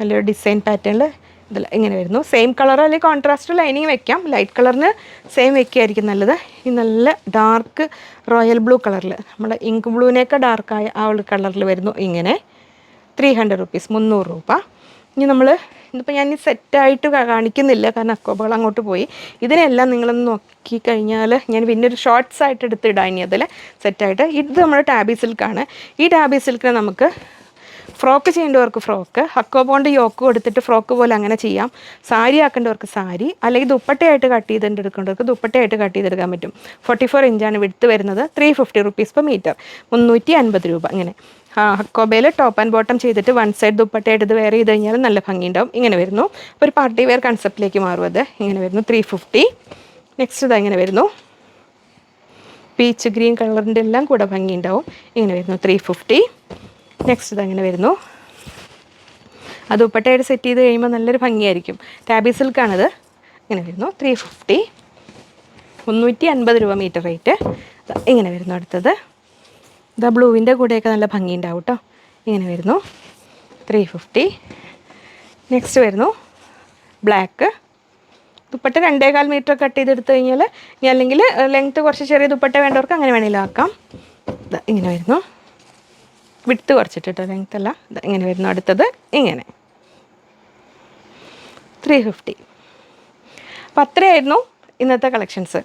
നല്ലൊരു ഡിസൈൻ പാറ്റേണിൽ ഇതിൽ ഇങ്ങനെ വരുന്നു. സെയിം കളർ അല്ലെങ്കിൽ കോൺട്രാസ്റ്റ് ലൈനിങ് വെക്കാം. ലൈറ്റ് കളറിന് സെയിം വെക്കുകയായിരിക്കും നല്ലത്. ഈ നല്ല ഡാർക്ക് റോയൽ ബ്ലൂ കളറിൽ നമ്മുടെ ഇങ്ക് ബ്ലൂവിനേക്കാൾ ഡാർക്കായ ആ ഒരു കളറിൽ വരുന്നു ഇങ്ങനെ. ത്രീ ഹൺഡ്രഡ് റുപ്പീസ് മുന്നൂറ് രൂപ. ഇനി നമ്മൾ ഇന്നിപ്പോൾ ഞാൻ ഈ സെറ്റായിട്ട് കാണിക്കുന്നില്ല കാരണം അക്കോബകൾ അങ്ങോട്ട് പോയി. ഇതിനെല്ലാം നിങ്ങളൊന്ന് നോക്കി കഴിഞ്ഞാൽ ഞാൻ പിന്നെ ഒരു ഷോർട്ട്സ് ആയിട്ട് എടുത്തിടാം ഇനി അതിൽ സെറ്റായിട്ട് ഇത് നമ്മുടെ ടാബി സിൽക്കാണ് ഈ ടാബി സിൽക്കിനെ നമുക്ക് ഫ്രോക്ക് ചെയ്യേണ്ടവർക്ക് ഫ്രോക്ക് ഹക്കോ ബോണ്ട് യോക്ക് കൊടുത്തിട്ട് ഫ്രോക്ക് പോലെ അങ്ങനെ ചെയ്യാം. സാരി ആക്കേണ്ടവർക്ക് സാരി അല്ലെങ്കിൽ ദുപ്പട്ടയായിട്ട് കട്ട് ചെയ്തിട്ട് എടുക്കേണ്ടവർക്ക് ദുപ്പട്ടയായിട്ട് കട്ട് ചെയ്തെടുക്കാൻ പറ്റും. ഫോർട്ടി ഫോർ ഇഞ്ചാണ് വിടുത്ത് വരുന്നത് three fifty rupees per metre മുന്നൂറ്റി അൻപത് രൂപ ഇങ്ങനെ. ആ ഹക്കോബയിൽ ടോപ്പ് ആൻഡ് ബോട്ടം ചെയ്തിട്ട് വൺ സൈഡ് ദുപ്പട്ടയായിട്ട് ഇത് വെയർ ചെയ്ത് കഴിഞ്ഞാൽ നല്ല ഭംഗിയുണ്ടാവും. ഇങ്ങനെ വരുന്നു. ഒരു പാർട്ടി വെയർ കൺസെപ്റ്റിലേക്ക് മാറും അത്. ഇങ്ങനെ വരുന്നു ത്രീ ഫിഫ്റ്റി നെക്സ്റ്റ് ഇത് ഇങ്ങനെ വരുന്നു. പീച്ച് ഗ്രീൻ കളറിന്റെ എല്ലാം കൂടെ ഭംഗിയുണ്ടാവും. ഇങ്ങനെ വരുന്നു ത്രീ ഫിഫ്റ്റി നെക്സ്റ്റ് ഇതങ്ങനെ വരുന്നു. അത് ഉപ്പട്ടയായിട്ട് സെറ്റ് ചെയ്ത് കഴിയുമ്പോൾ നല്ലൊരു ഭംഗിയായിരിക്കും. ടാബി സിൽക്കാണിത് ഇങ്ങനെ വരുന്നു. ത്രീ ഫിഫ്റ്റി മുന്നൂറ്റി അൻപത് രൂപ മീറ്റർ റേറ്റ് ഇങ്ങനെ വരുന്നു അടുത്തത്. ഇതാ ബ്ലൂവിന്റെ കൂടെയൊക്കെ നല്ല ഭംഗിയുണ്ടാവും കേട്ടോ ഇങ്ങനെ വരുന്നു. ത്രീ ഫിഫ്റ്റി നെക്സ്റ്റ് വരുന്നു. ബ്ലാക്ക് ദുപ്പട്ട രണ്ടേകാൽ മീറ്റർ കട്ട് ചെയ്തെടുത്ത് കഴിഞ്ഞാൽ ഇനി അല്ലെങ്കിൽ ലെങ്ത്ത് കുറച്ച് ചെറിയ ദുപ്പട്ട വേണ്ടവർക്ക് അങ്ങനെ വേണമെങ്കിലും ആക്കാം. ഇങ്ങനെ വരുന്നു. വിട്ട് കുറച്ചിട്ട് കേട്ടോ ലെങ്ത് അല്ല ഇങ്ങനെ വരുന്നു അടുത്തത്. ഇങ്ങനെ. ത്രീ ഫിഫ്റ്റി അപ്പം അത്രയായിരുന്നു ഇന്നത്തെ കളക്ഷൻസ്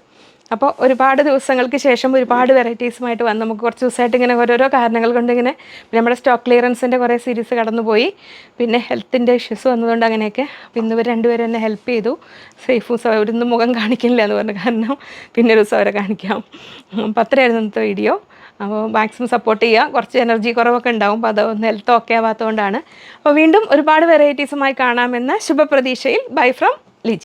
അപ്പോൾ ഒരുപാട് ദിവസങ്ങൾക്ക് ശേഷം ഒരുപാട് വെറൈറ്റീസുമായിട്ട് വന്ന് നമുക്ക് കുറച്ച് ദിവസമായിട്ട് ഇങ്ങനെ ഓരോരോ കാരണങ്ങൾ കൊണ്ട് ഇങ്ങനെ നമ്മുടെ സ്റ്റോക്ക് ക്ലിയറൻസിന്റെ കുറേ സീരീസ് കടന്നുപോയി. പിന്നെ ഹെൽത്തിന്റെ ഇഷ്യൂസ് വന്നതുകൊണ്ട് അങ്ങനെയൊക്കെ. അപ്പോൾ ഇന്ന് ഇവർ രണ്ടുപേരും എന്നെ ഹെൽപ്പ് ചെയ്തു. സേഫും അവരൊന്നും മുഖം കാണിക്കില്ല എന്ന് പറഞ്ഞ കാരണം പിന്നെ ഒരു ദിവസം അവരെ കാണിക്കാം. അപ്പോൾ അത്രയായിരുന്നു ഇന്നത്തെ വീഡിയോ അപ്പോൾ മാക്സിമം സപ്പോർട്ട് ചെയ്യുക. കുറച്ച് എനർജി കുറവൊക്കെ ഉണ്ടാവും. അപ്പോൾ അതൊന്ന് ഹെൽത്ത് ഓക്കെ ആവാത്തതുകൊണ്ടാണ്. അപ്പോൾ വീണ്ടും ഒരുപാട് വെറൈറ്റീസുമായി കാണാമെന്ന ശുഭപ്രതീക്ഷയിൽ. Bye from